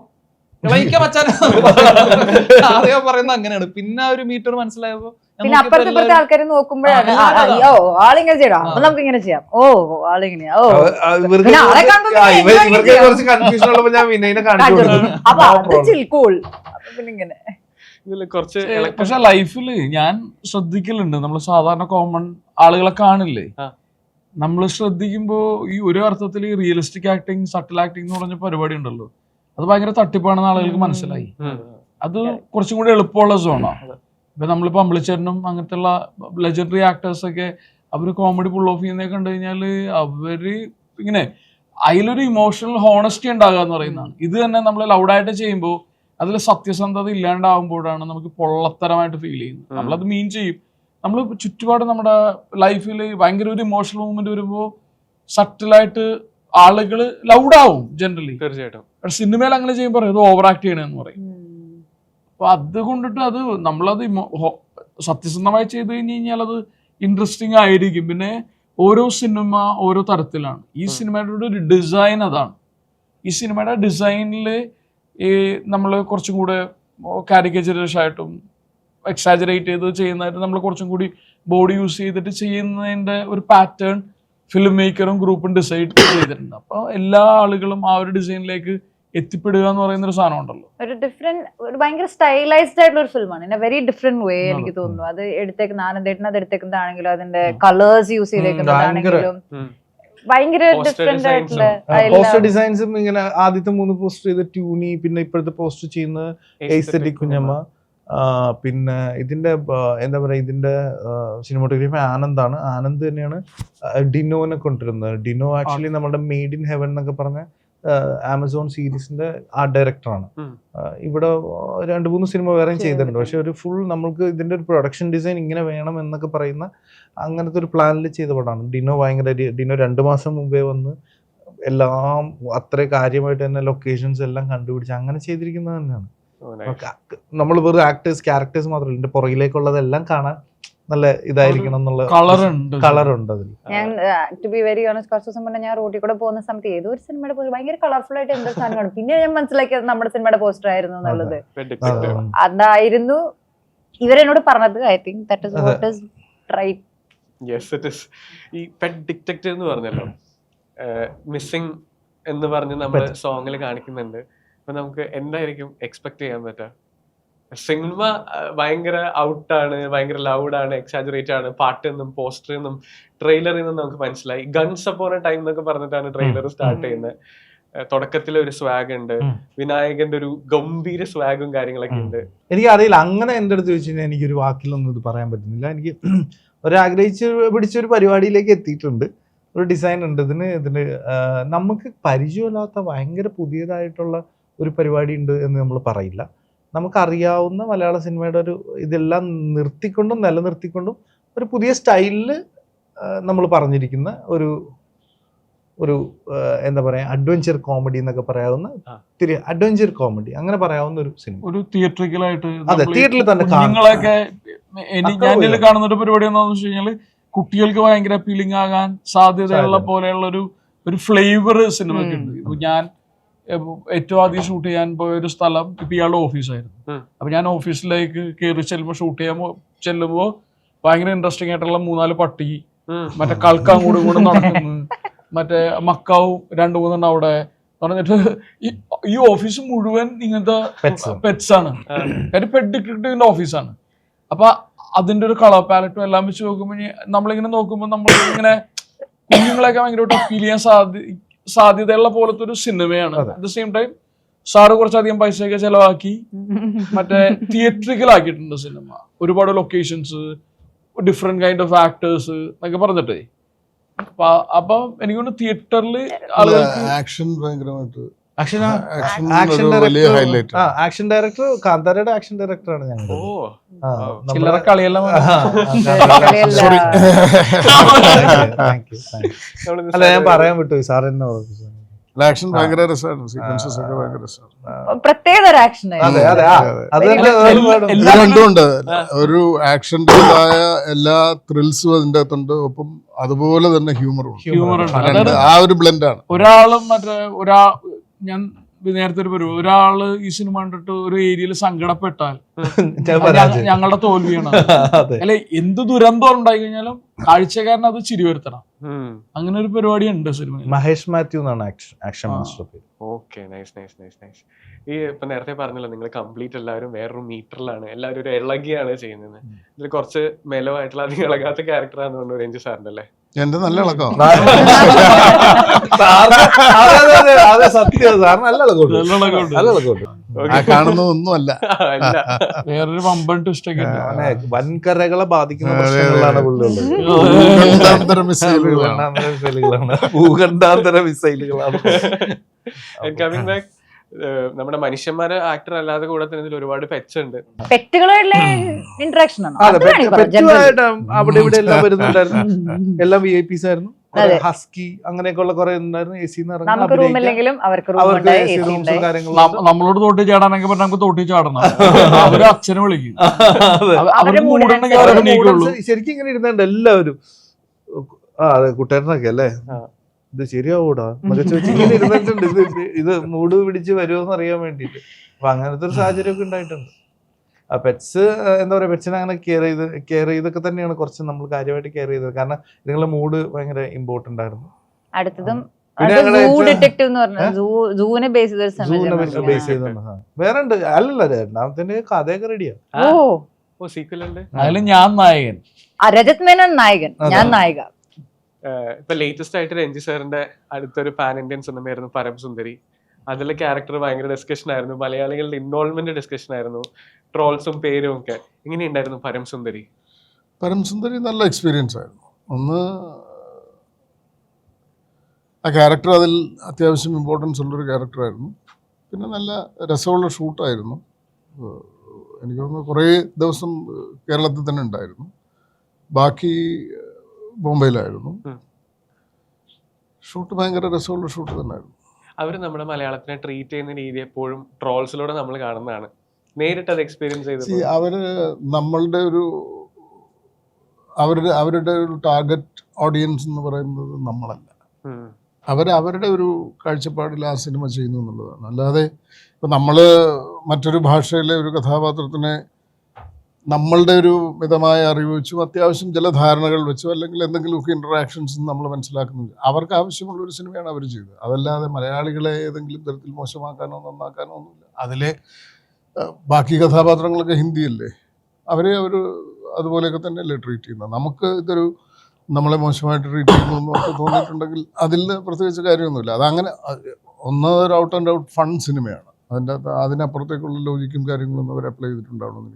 ഇളയിക്ക മച്ചാൻ ആദ്യം പറയുന്നത് അങ്ങനെയാണ്. പിന്നെ ഒരു മീറ്റർ മനസ്സിലായപ്പോ പിന്നെ അപ്പുറത്തെ ഇപ്പുറത്തെ ആൾക്കാരെ നോക്കുമ്പോഴാണ്. ഓ ആളിങ്ങനെ ചെയ്യണം അപ്പൊ. നമുക്ക് ഇങ്ങനെ ചെയ്യാം. ഓ ആളിങ്ങനെയാ. ഓ. ഇവർക്ക് കുറച്ച് കൺഫ്യൂഷൻ ഉള്ളപ്പോ ഞാൻ വിനയനെ കാണിച്ചു. അപ്പൊ അത് പിന്നെ ഇങ്ങനെ. കുറച്ച് പക്ഷെ ലൈഫിൽ ഞാൻ ശ്രദ്ധിക്കലുണ്ട്. നമ്മൾ സാധാരണ കോമൺ ആളുകളെ കാണില്ലേ. നമ്മൾ ശ്രദ്ധിക്കുമ്പോൾ ഈ ഒരു അർത്ഥത്തിൽ റിയലിസ്റ്റിക് ആക്ടിങ് സട്ടിൽ ആക്ടിങ് എന്ന് പറഞ്ഞ പരിപാടി ഉണ്ടല്ലോ. അത് ഭയങ്കര തട്ടിപ്പാണെന്ന് ആളുകൾക്ക് മനസ്സിലായി. അത് കുറച്ചും കൂടി എളുപ്പമുള്ള സോണാണ് ഇപ്പൊ നമ്മളിപ്പോ അമ്പളിച്ചേരനും അങ്ങനത്തെ ഉള്ള ലെജൻഡറി ആക്ടേഴ്സ് ഒക്കെ അവർ കോമഡി പുൾ ഓഫ് ചെയ്യുന്നതൊക്കെ കണ്ടു കഴിഞ്ഞാൽ അവർ ഇങ്ങനെ അതിലൊരു ഇമോഷണൽ ഹോണസ്റ്റി ഉണ്ടാകുക എന്ന് പറയുന്നതാണ്. ഇത് തന്നെ നമ്മൾ ലൗഡായിട്ട് ചെയ്യുമ്പോൾ അതിൽ സത്യസന്ധത ഇല്ലാണ്ടാവുമ്പോഴാണ് നമുക്ക് പൊള്ളത്തരമായിട്ട് ഫീൽ ചെയ്യുന്നത്. നമ്മളത് മീൻ ചെയ്യും. നമ്മൾ ചുറ്റുപാട് നമ്മുടെ ലൈഫിൽ ഭയങ്കര ഒരു ഇമോഷണൽ മൂവ്മെന്റ് വരുമ്പോൾ സട്ടിലായിട്ട് ആളുകൾ ലൗഡാവും ജനറലി തീർച്ചയായിട്ടും. സിനിമയിൽ അങ്ങനെ ചെയ്യുമ്പോൾ പറയും ഇത് ഓവർ ആക്ട് ചെയ്യണമെന്ന് പറയും അപ്പൊ അത് കൊണ്ടിട്ട് അത് നമ്മളത് സത്യസന്ധമായി ചെയ്ത് കഴിഞ്ഞ് കഴിഞ്ഞാൽ അത് ഇൻട്രസ്റ്റിംഗ് ആയിരിക്കും. പിന്നെ ഓരോ സിനിമ ഓരോ തരത്തിലാണ്. ഈ സിനിമയുടെ ഒരു ഡിസൈൻ അതാണ്. ഈ സിനിമയുടെ ഡിസൈനിൽ ഈ നമ്മൾ കുറച്ചും കൂടെ കാരിക്കേച്ചറിഷ് ആയിട്ടും എക്സാജറേറ്റ് ചെയ്ത് ചെയ്യുന്നതായിട്ട് നമ്മൾ കുറച്ചും കൂടി ബോഡി യൂസ് ചെയ്തിട്ട് ചെയ്യുന്നതിന്റെ ഒരു പാറ്റേൺ ഫിലിം മേക്കറും ഗ്രൂപ്പും ഡിസൈഡ് ചെയ്തിട്ടുണ്ട്. അപ്പോൾ എല്ലാ ആളുകളും ആ ഒരു ഡിസൈനിലേക്ക് എത്തിപ്പെടുക എന്ന് പറയുന്ന ഒരു സാധനം ഉണ്ടല്ലോ. ഒരു ഡിഫറെന്റ് ഒരു ഭയങ്കര സ്റ്റൈലൈസ്ഡ് ആയിട്ടുള്ള ഒരു ഫിലിമാണ് in a very different way എനിക്ക് തോന്നുന്നു. അത് എടുത്തേക്കുന്ന ആനന്ദേട്ടൻ അത് എടുത്തേക്കുന്നതാണെങ്കിലും അതിന്റെ കളേഴ്സ് യൂസ് ചെയ്തേക്കുന്നതാണെങ്കിലും. ഭയങ്കര ഡിഫറെന്റ് ആയിട്ടുള്ള പോസ്റ്റർ ഡിസൈൻസും ഇങ്ങനെ ആദ്യത്തെ മൂന്ന് പോസ്റ്റർ ചെയ്ത ട്യൂണി പിന്നെ ഇപ്പോഴത്തെ പോസ്റ്റർ ചെയ്യുന്ന കുഞ്ഞമ്മ. പിന്നെ ഇതിന്റെ ആ, എന്താ പറയാ ഇതിന്റെ സിനിമോട്ടോഗ്രാഫി ആനന്ദാണ്. ആനന്ദ് തന്നെയാണ് ഡിനോനെ കൊണ്ടുവരുന്നത്. ഡിനോ ആക്ച്വലി നമ്മുടെ മെയ്ഡ് ഇൻ ഹെവൻ എന്നൊക്കെ പറഞ്ഞ ആമസോൺ സീരീസിന്റെ ആ ഡയറക്ടറാണ്. ഇവിടെ രണ്ട് മൂന്ന് സിനിമ വേറെയും ചെയ്തിട്ടുണ്ട്. പക്ഷെ ഒരു ഫുൾ നമ്മൾക്ക് ഇതിന്റെ ഒരു പ്രൊഡക്ഷൻ ഡിസൈൻ ഇങ്ങനെ വേണം എന്നൊക്കെ പറയുന്ന അങ്ങനത്തെ ഒരു പ്ലാനിൽ ചെയ്ത പടമാണ്. ഡിനോ ഭയങ്കര ഡിനോ രണ്ട് മാസം മുമ്പേ വന്ന് എല്ലാം അത്ര കാര്യമായിട്ട് തന്നെ ലൊക്കേഷൻസ് എല്ലാം കണ്ടുപിടിച്ച് അങ്ങനെ ചെയ്തിരിക്കുന്നത് തന്നെയാണ്. നമ്മൾ വെറും ആക്ടേഴ്സ് ക്യാരക്ടേഴ്സ് മാത്രമല്ല ഇതിന്റെ പുറകിലേക്കുള്ളതെല്ലാം കാണാൻ നല്ല ഇതായിരിക്കണം എന്നുള്ള കളർ ഉണ്ട് കളർ ഉണ്ട് അതിൽ ഞാൻ ടു ബി വെരി ഓണസ്റ്റ് കുറച്ച് ദിവസം മുന്നേ ഞാൻ റോട്ടിൽ കൂടെ പോകുന്ന സമയത്ത് ഏതോ ഒരു സിനിമയുടെ പോയി ഭയങ്കര കളർഫുൾ ആയിട്ട് എന്തോ സാധനം കാണും പിന്നെ ഞാൻ മനസ്സിലാക്കിയത് നമ്മുടെ സിനിമയുടെ പോസ്റ്റർ ആയിരുന്നു എന്നുള്ളത്. അതായിരുന്നു ഇവരെന്നോട് പറഞ്ഞത് I think that is what is right yes it is ഈ പെറ്റ് ഡിറ്റക്റ്റീവ് എന്ന് പറഞ്ഞല്ലോ മിസ്സിംഗ് എന്ന് പറഞ്ഞ് നമ്മൾ സോങ്ങിൽ കാണിക്കുന്നുണ്ട്. അപ്പൊ നമുക്ക് എന്തായിരിക്കും എക്സ്പെക്ട് ചെയ്യാൻ പറ്റുക? സിനിമ ഭയങ്കര ഔട്ടാണ് ഭയങ്കര ലൗഡാണ് എക്സാജുറേറ്റ് ആണ്. പാട്ട് നിന്നും പോസ്റ്ററിൽ നിന്നും ട്രെയിലറിൽ നിന്നും നമുക്ക് മനസ്സിലായി. ഗൺസ് അപ്പോൺ ടൈം എന്നൊക്കെ പറഞ്ഞിട്ടാണ് ട്രെയിലർ സ്റ്റാർട്ട് ചെയ്യുന്നത്. തുടക്കത്തിൽ ഒരു സ്വാഗ് ഉണ്ട്. വിനായകന്റെ ഒരു ഗംഭീര സ്വാഗും കാര്യങ്ങളൊക്കെ ഉണ്ട്. എനിക്ക് അറിയില്ല അങ്ങനെ എന്റെ അടുത്ത് ചോദിച്ചു കഴിഞ്ഞാൽ എനിക്കൊരു വാക്കിലൊന്നും ഇത് പറയാൻ പറ്റുന്നില്ല. എനിക്ക് ഒരാഗ്രഹിച്ച് പിടിച്ച ഒരു പരിപാടിയിലേക്ക് എത്തിയിട്ടുണ്ട്. ഒരു ഡിസൈൻ ഉണ്ട്. ഇതിന് ഇതിന് നമുക്ക് പരിചയമില്ലാത്ത ഭയങ്കര പുതിയതായിട്ടുള്ള ഒരു പരിപാടി ഉണ്ട് എന്ന് നമ്മൾ പറയില്ല. നമുക്കറിയാവുന്ന മലയാള സിനിമയുടെ ഒരു ഇതെല്ലാം നിർത്തിക്കൊണ്ടും നിലനിർത്തിക്കൊണ്ടും ഒരു പുതിയ സ്റ്റൈലിൽ നമ്മൾ പറഞ്ഞിരിക്കുന്ന ഒരു ഒരു എന്താ പറയുക അഡ്വഞ്ചർ കോമഡി എന്നൊക്കെ പറയാവുന്ന. തിരി അഡ്വഞ്ചർ കോമഡി അങ്ങനെ പറയാവുന്ന ഒരു സിനിമ. ഒരു തിയേറ്ററിക്കലായിട്ട് അതെ, തിയേറ്ററിൽ തന്നെ അത്ര ഞാൻ കാണുന്ന ഒരു പരിപാടി എന്താണെന്ന് വെച്ച് കഴിഞ്ഞാൽ കുട്ടികൾക്ക് ഭയങ്കര അപ്പീലിംഗ് ആകാൻ സാധ്യതയുള്ള പോലെയുള്ള ഒരു ഒരു ഫ്ലേവർ സിനിമയ്ക്ക്. ഉണ്ട്. ഞാൻ ഏറ്റവും ആദ്യം ഷൂട്ട് ചെയ്യാൻ പോയ ഒരു സ്ഥലം ഇപ്പൊ ഇയാളുടെ ഓഫീസായിരുന്നു. അപ്പൊ ഞാൻ ഓഫീസിലേക്ക് കയറി ചെല്ലുമ്പോൾ ഷൂട്ട് ചെയ്യാൻ ചെല്ലുമ്പോൾ ചെല്ലുമ്പോ ഭയങ്കര ഇൻട്രസ്റ്റിംഗ് ആയിട്ടുള്ള മൂന്നാൽ പട്ടി. മറ്റേ കൾക്കാൻ കൂടെ കൂടെ നടക്കുന്നു മറ്റേ മക്കാവും രണ്ടു മൂന്നെണ്ണം അവിടെ പറഞ്ഞിട്ട് ഈ ഓഫീസ് മുഴുവൻ ഇങ്ങനത്തെ പെറ്റ്സ് ആണ്. കാര്യം പെറ്റ് ഡിറ്റക്ടീവിന്റെ ഓഫീസാണ് അപ്പൊ അതിന്റെ ഒരു കളർ പാലറ്റും എല്ലാം വെച്ച് നോക്കുമ്പോൾ നമ്മളിങ്ങനെ നോക്കുമ്പോൾ നമ്മൾ ഇങ്ങനെ കുഞ്ഞുങ്ങളെയൊക്കെ ഭയങ്കരമായിട്ട് അപ്പീൽ ചെയ്യാൻ സാധ്യ സാധ്യതയുള്ള പോലത്തെ ഒരു സിനിമയാണ്. At the same time sir കുറച്ചധികം പൈസയൊക്കെ ചെലവാക്കി മറ്റേ തിയേറ്ററിക്കൽ ആക്കിയിട്ടുണ്ട് സിനിമ. ഒരുപാട് locations different kind of actors എന്നൊക്കെ പറഞ്ഞിട്ടേ. അപ്പൊ അപ്പൊ എനിക്ക് തോന്നുന്നു തിയേറ്ററിൽ ആളുകൾക്ക് ആക്ഷൻ ഭയങ്കരമായിട്ട് ആക്ഷൻ ആക്ഷൻ കാന്താരയുടെ ഹൈലൈറ്റ് ആക്ഷൻ ഡയറക്ടർ കാന്താരയുടെ ആക്ഷൻ ഡയറക്ടറാണ് ഞങ്ങൾ ഓ. ചില്ലറ കളിയെല്ലാം അല്ല ഞാൻ പറയാൻ വിട്ടു സാർ എന്നെ ഓർമ്മിപ്പിച്ചു. ആക്ഷൻ ഭയങ്കര രസമാണ് സീക്വൻസസ് ഒക്കെ ഭയങ്കര രസമാണ് പ്രത്യേക ഒരു ആക്ഷൻ അതെ രണ്ടുമുണ്ട് ഒരു ആക്ഷന്റെതായ എല്ലാ ത്രിൽസും അതിന്റെ അകത്തുണ്ട്. ഒപ്പം അതുപോലെ തന്നെ ഹ്യൂമറും. രണ്ട്. ആ ഒരു ബ്ലെൻഡാണ് ഒരാളും മറ്റേ ഒരാ ഞാൻ നേരത്തെ ഒരു പറയും ഒരാൾ ഈ സിനിമ കണ്ടിട്ട് ഒരു ഏരിയയിൽ സങ്കടപ്പെട്ടാൽ ഞങ്ങളുടെ തോൽവിയാണ് അല്ലെ എന്ത് ദുരന്തം ഉണ്ടായി കഴിഞ്ഞാലും കാഴ്ചക്കാരൻ അത് ചിരി വരുത്തണം അങ്ങനെ ഒരു പരിപാടി ഉണ്ട് സിനിമ മഹേഷ് മാത്യു എന്നാണ് ആക്ഷൻ. മാസ്റ്റർ പേര്. Okay nice nice nice nice ഈ ഇപ്പൊ നേരത്തെ പറഞ്ഞല്ലോ നിങ്ങൾ കംപ്ലീറ്റ് എല്ലാവരും വേറൊരു മീറ്ററിലാണ് എല്ലാവരും ഒരു ഇളകിയാണ് ചെയ്യുന്നത് ഇതിൽ കുറച്ച് മെലവായിട്ടുള്ള അധികം ഇളകാത്ത ക്യാരക്ടർ ആണെന്ന് രഞ്ജു സാറിന്റെ അല്ലേ? എന്റെ നല്ല ഇളക്കോ? സത്യം സാറിന് നല്ല ഇളകമുണ്ട്. നല്ല കാണുന്നതൊന്നും അല്ല അല്ല. വേറൊരു വമ്പൻ ട്വിസ്റ്റ് ഒക്കെ വൻകരകളെ ബാധിക്കുന്ന പ്രശ്നങ്ങളാണ് ഭൂഖണ്ഡാന്തര മിസൈലുകളാണ്. ഭൂഖണ്ഡാന്തര മിസൈലുകളാണ്. കമ്മിങ് ബാക്ക് നമ്മുടെ മനുഷ്യന്മാരെ ആക്ടർ അല്ലാതെ കൂടെ തന്നെ ഇതിൽ ഒരുപാട് പെറ്റ്സ് ഉണ്ട്. ഇന്ററാക്ഷൻ. പെറ്റുമായിട്ട് അവിടെ ഇവിടെ എല്ലാം വരുന്നുണ്ടായിരുന്നു. എല്ലാം വി ഐ പിസ് ആയിരുന്നു. ഹസ്കി അങ്ങനെയൊക്കെ ഉള്ള കുറെ ഉണ്ടായിരുന്നു. എ സി നമ്മളോട് തോട്ടി ചാടാനൊക്കെ പറഞ്ഞാൽ നമുക്ക് തോട്ടി ചാടണം. അവർ അച്ഛനെ വിളിക്കും. ശരിക്കും ഇങ്ങനെ ഇരുന്നുണ്ട് എല്ലാവരും. ആ അതെ കുട്ടേട്ടനൊക്കെ അല്ലേ. ഇത് ശരിയാവൂടാ. മികച്ച ഇങ്ങനെ ഇരുന്നിട്ടുണ്ട്. ഇത് ഇത് മൂട് പിടിച്ച് വരുമോന്ന് അറിയാൻ വേണ്ടിയിട്ട്. അപ്പൊ അങ്ങനത്തെ ഒരു സാഹചര്യം ഒക്കെ ഉണ്ടായിട്ടുണ്ട്. ആ പെറ്റ്സ് എന്താ പറയാ പെറ്റ്സിനെ അങ്ങനെ കെയർ ചെയ്ത് കെയർ ചെയ്തൊക്കെ തന്നെയാണ് കുറച്ച് നമ്മൾ കാര്യമായിട്ട് കെയർ ചെയ്തത്. കാരണം നിങ്ങളുടെ മൂഡ് ഭയങ്കര ഇമ്പോർട്ടന്റ് ആയിരുന്നു. അടുത്തതും പിന്നെ സൂ ഡിറ്റക്റ്റീവ് എന്ന് പറഞ്ഞത് സൂ സൂവിനെ ബേസ് വേറെ ഉണ്ട് അല്ലല്ല രണ്ടാമത്തെ കഥയൊക്കെ റെഡിയാ ഓ. ഓ സീക്വൽ ഉണ്ട്. അതിൽ ഞാൻ നായകൻ. രജത് മേനോൻ നായകൻ. ഞാൻ നായിക. ഇപ്പൊ ലേറ്റസ്റ്റ് ആയിട്ട് രഞ്ജി സാറിന്റെ അടുത്തൊരു പാൻ ഇന്ത്യൻ സിനിമയായിരുന്നു പരംസുന്ദരി അതിലെ ക്യാരക്ടർ ഭയങ്കര ഡിസ്കഷൻ ആയിരുന്നു. മലയാളികളുടെ ഇൻവോൾവ്മെന്റ് ഡിസ്കഷൻ ആയിരുന്നു. ട്രോൾസും പേരും ഒക്കെ. എങ്ങനെയുണ്ടായിരുന്നു പരംസുന്ദരി പരംസുന്ദരി നല്ല എക്സ്പീരിയൻസ് ആയിരുന്നു. ഒന്ന് ആ ക്യാരക്ടർ അതിൽ അത്യാവശ്യം ഇമ്പോർട്ടൻസ് ഉള്ളൊരു ക്യാരക്ടറായിരുന്നു പിന്നെ നല്ല രസമുള്ള ഷൂട്ടായിരുന്നു എനിക്ക് തോന്നുന്നു കുറേ ദിവസം കേരളത്തിൽ തന്നെ ഉണ്ടായിരുന്നു. ബാക്കി ബോംബെയിലായിരുന്നു. ഷൂട്ട് ഭയങ്കര രസമുള്ള ഷൂട്ട് തന്നെയായിരുന്നു. അവർ നമ്മുടെ മലയാളത്തിനെ ട്രീറ്റ് ചെയ്യുന്ന രീതി എപ്പോഴും ട്രോൾസിലൂടെ നമ്മൾ കാണുന്നതാണ്. നേരിട്ട് അത് എക്സ്പീരിയൻസ് ചെയ്ത് അവർ നമ്മളുടെ ഒരു അവരുടെ അവരുടെ ഒരു ടാർഗറ്റ് ഓഡിയൻസ് എന്ന് പറയുന്നത് നമ്മളല്ല. അവർ അവരുടെ ഒരു കാഴ്ചപ്പാടിൽ ആ സിനിമ ചെയ്യുന്നു എന്നുള്ളതാണ്. അല്ലാതെ ഇപ്പം നമ്മൾ മറ്റൊരു ഭാഷയിലെ ഒരു കഥാപാത്രത്തിനെ നമ്മളുടെ ഒരു മിതമായ അറിവ് വെച്ചും അത്യാവശ്യം ചില ധാരണകൾ വെച്ചും അല്ലെങ്കിൽ എന്തെങ്കിലുമൊക്കെ ഇൻട്രാക്ഷൻസ് നമ്മൾ മനസ്സിലാക്കുന്നത് അവർക്ക് ആവശ്യമുള്ള ഒരു സിനിമയാണ് അവർ ചെയ്തത്. അതല്ലാതെ മലയാളികളെ ഏതെങ്കിലും തരത്തിൽ മോശമാക്കാനോ നന്നാക്കാനോ ഒന്നുമില്ല. അതിലെ ബാക്കി കഥാപാത്രങ്ങളൊക്കെ ഹിന്ദിയല്ലേ? അവരെ അവർ അതുപോലെയൊക്കെ തന്നെയല്ലേ ട്രീറ്റ് ചെയ്യുന്നത്. നമുക്ക് ഇതൊരു നമ്മളെ മോശമായിട്ട് ട്രീറ്റ് ചെയ്യുന്നു എന്നൊക്കെ തോന്നിയിട്ടുണ്ടെങ്കിൽ അതിൽ പ്രത്യേകിച്ച് കാര്യമൊന്നുമില്ല. അതങ്ങനെ അത് ഒന്ന് ഔട്ട് ആൻഡ് ഔട്ട് ഫൺ സിനിമയാണ്. അതിന്റെ അതിനപ്പുറത്തേക്കുള്ള ലോജിക്കും കാര്യങ്ങളൊന്നും അവർ അപ്ലൈ ചെയ്തിട്ടുണ്ടാവണമെന്ന്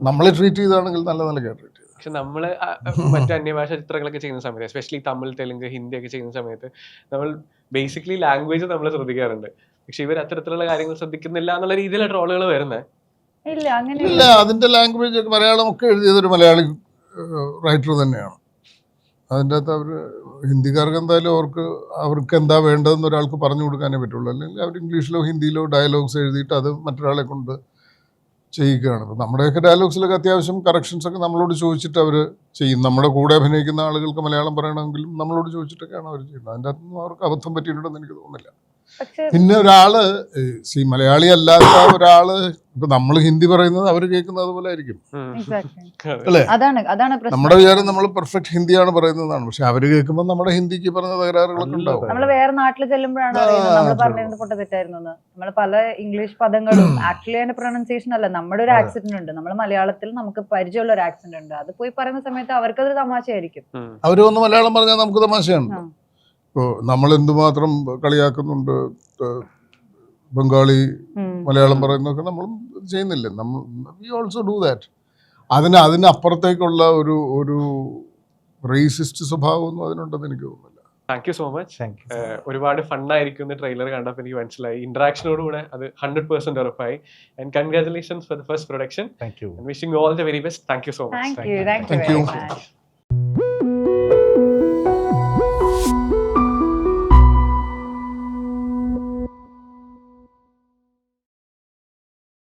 നമ്മളെ ട്രീറ്റ് ചെയ്താണെങ്കിൽ നല്ല നല്ല ട്രീറ്റ് ചെയ്തു. പക്ഷെ നമ്മൾ മറ്റു അന്യഭാഷ ചിത്രങ്ങളൊക്കെ ചെയ്യുന്ന സമയത്ത് എസ്പെഷ്യലി തമിഴ് തെലുങ്ക് ഹിന്ദി ഒക്കെ ചെയ്യുന്ന സമയത്ത് നമ്മൾ ബേസിക്കലി ലാംഗ്വേജ് നമ്മൾ ശ്രദ്ധിക്കാറുണ്ട്. പക്ഷെ ഇവർ അത്തരത്തിലുള്ള കാര്യങ്ങൾ ശ്രദ്ധിക്കുന്നില്ല എന്നുള്ള രീതിയിലാണ് ട്രോളുകൾ വരുന്നത് ഇല്ല അതിന്റെ ലാംഗ്വേജ് ഒക്കെ മലയാളം ഒക്കെ എഴുതിയതൊരു മലയാളി റൈറ്റർ തന്നെയാണ്. അതിന്റെ അകത്ത് അവർ ഹിന്ദിക്കാർക്ക് എന്തായാലും അവർക്ക് അവർക്ക് എന്താ വേണ്ടതെന്ന് ഒരാൾക്ക് പറഞ്ഞു കൊടുക്കാനേ പറ്റുള്ളൂ. അല്ലെങ്കിൽ അവർ ഇംഗ്ലീഷിലോ ഹിന്ദിയിലോ ഡയലോഗ്സ് എഴുതിയിട്ട് അത് മറ്റൊരാളെ കൊണ്ട് ചെയ്യിക്കുകയാണ് ഇപ്പം നമ്മുടെയൊക്കെ ഡയലോഗ്സിലൊക്കെ അത്യാവശ്യം കറക്ഷൻസൊക്കെ നമ്മളോട് ചോദിച്ചിട്ട് അവർ ചെയ്യും. നമ്മുടെ കൂടെ അഭിനയിക്കുന്ന ആളുകൾക്ക് മലയാളം പറയണമെങ്കിലും നമ്മളോട് ചോദിച്ചിട്ടൊക്കെയാണ് അവർ ചെയ്യുന്നത്. അതിന്റെ അകത്തൊന്നും അവർക്ക് അബദ്ധം പറ്റിയിട്ടുണ്ടെന്ന് എനിക്ക് തോന്നുന്നില്ല. പിന്നെ ഒരാൾ സി മലയാളി അല്ലാത്ത ഒരാൾ ഇപ്പൊ നമ്മൾ ഹിന്ദി പറയുന്നത് അവർ കേൾക്കുന്നത് അതുപോലെ ആയിരിക്കും. അല്ലേ? അതാണ് അതാണ് പ്രശ്നം. നമ്മുടെ വിചാരം നമ്മൾ പെർഫെക്റ്റ് ഹിന്ദിയാണ് പറയുന്നതാണ്. പക്ഷെ അവർ കേൾക്കുമ്പോൾ നമ്മുടെ ഹിന്ദിക്ക് പറഞ്ഞ തകരാറുകളൊക്കെ ഉണ്ടാവും. നമ്മൾ വേറെ നാട്ടിൽ ചെല്ലുമ്പോഴാണ് അറിയുന്നത്? നമ്മൾ. പറഞ്ഞിരുന്നത് പൊട്ട തെറ്റായിരുന്നു നമ്മൾ പല ഇംഗ്ലീഷ് പദങ്ങളും ആക്ച്വലി അതിന്റെ പ്രൊണൗൺസിയേഷൻ അല്ല. നമ്മുടെ ഒരു ആക്സിഡന്റ് ഉണ്ട്. നമ്മൾ മലയാളത്തിൽ നമുക്ക് പരിചയമുള്ള ഒരു ആക്സിഡന്റ് ഉണ്ട്. അത് പോയി പറയുന്ന സമയത്ത് അവർക്കതൊരു തമാശയായിരിക്കും. അവർ വന്ന് മലയാളം പറഞ്ഞാൽ നമുക്ക് തമാശയാണ്. ഇപ്പോൾ നമ്മൾ എന്തുമാത്രം കളിയാക്കുന്നുണ്ട് ബംഗാളി മലയാളം പറയുന്നതൊക്കെ നമ്മൾ ചെയ്യുന്നില്ല. നമ്മൾ വി ഓൾസോ ഡു ദാറ്റ് അതിന് അതിനപ്പുറത്തേക്കുള്ള ഒരു ഒരു റേസിസ്റ്റ് സ്വഭാവമൊന്നും അതിനുണ്ടെന്ന് എനിക്ക് തോന്നുന്നില്ല. Thank you so much thank you ഒരുപാട് ഫണ്ണായിരിക്കും ട്രെയിലർ കണ്ടപ്പോൾ എനിക്ക് മനസ്സിലായി. ഇന്ററാക്ഷനോട് കൂടെ അത് ഹൺഡ്രഡ് പെർസെന്റ് ഉറപ്പായി. And congratulations for the first production thank you wishing all the very best thank you so much thank you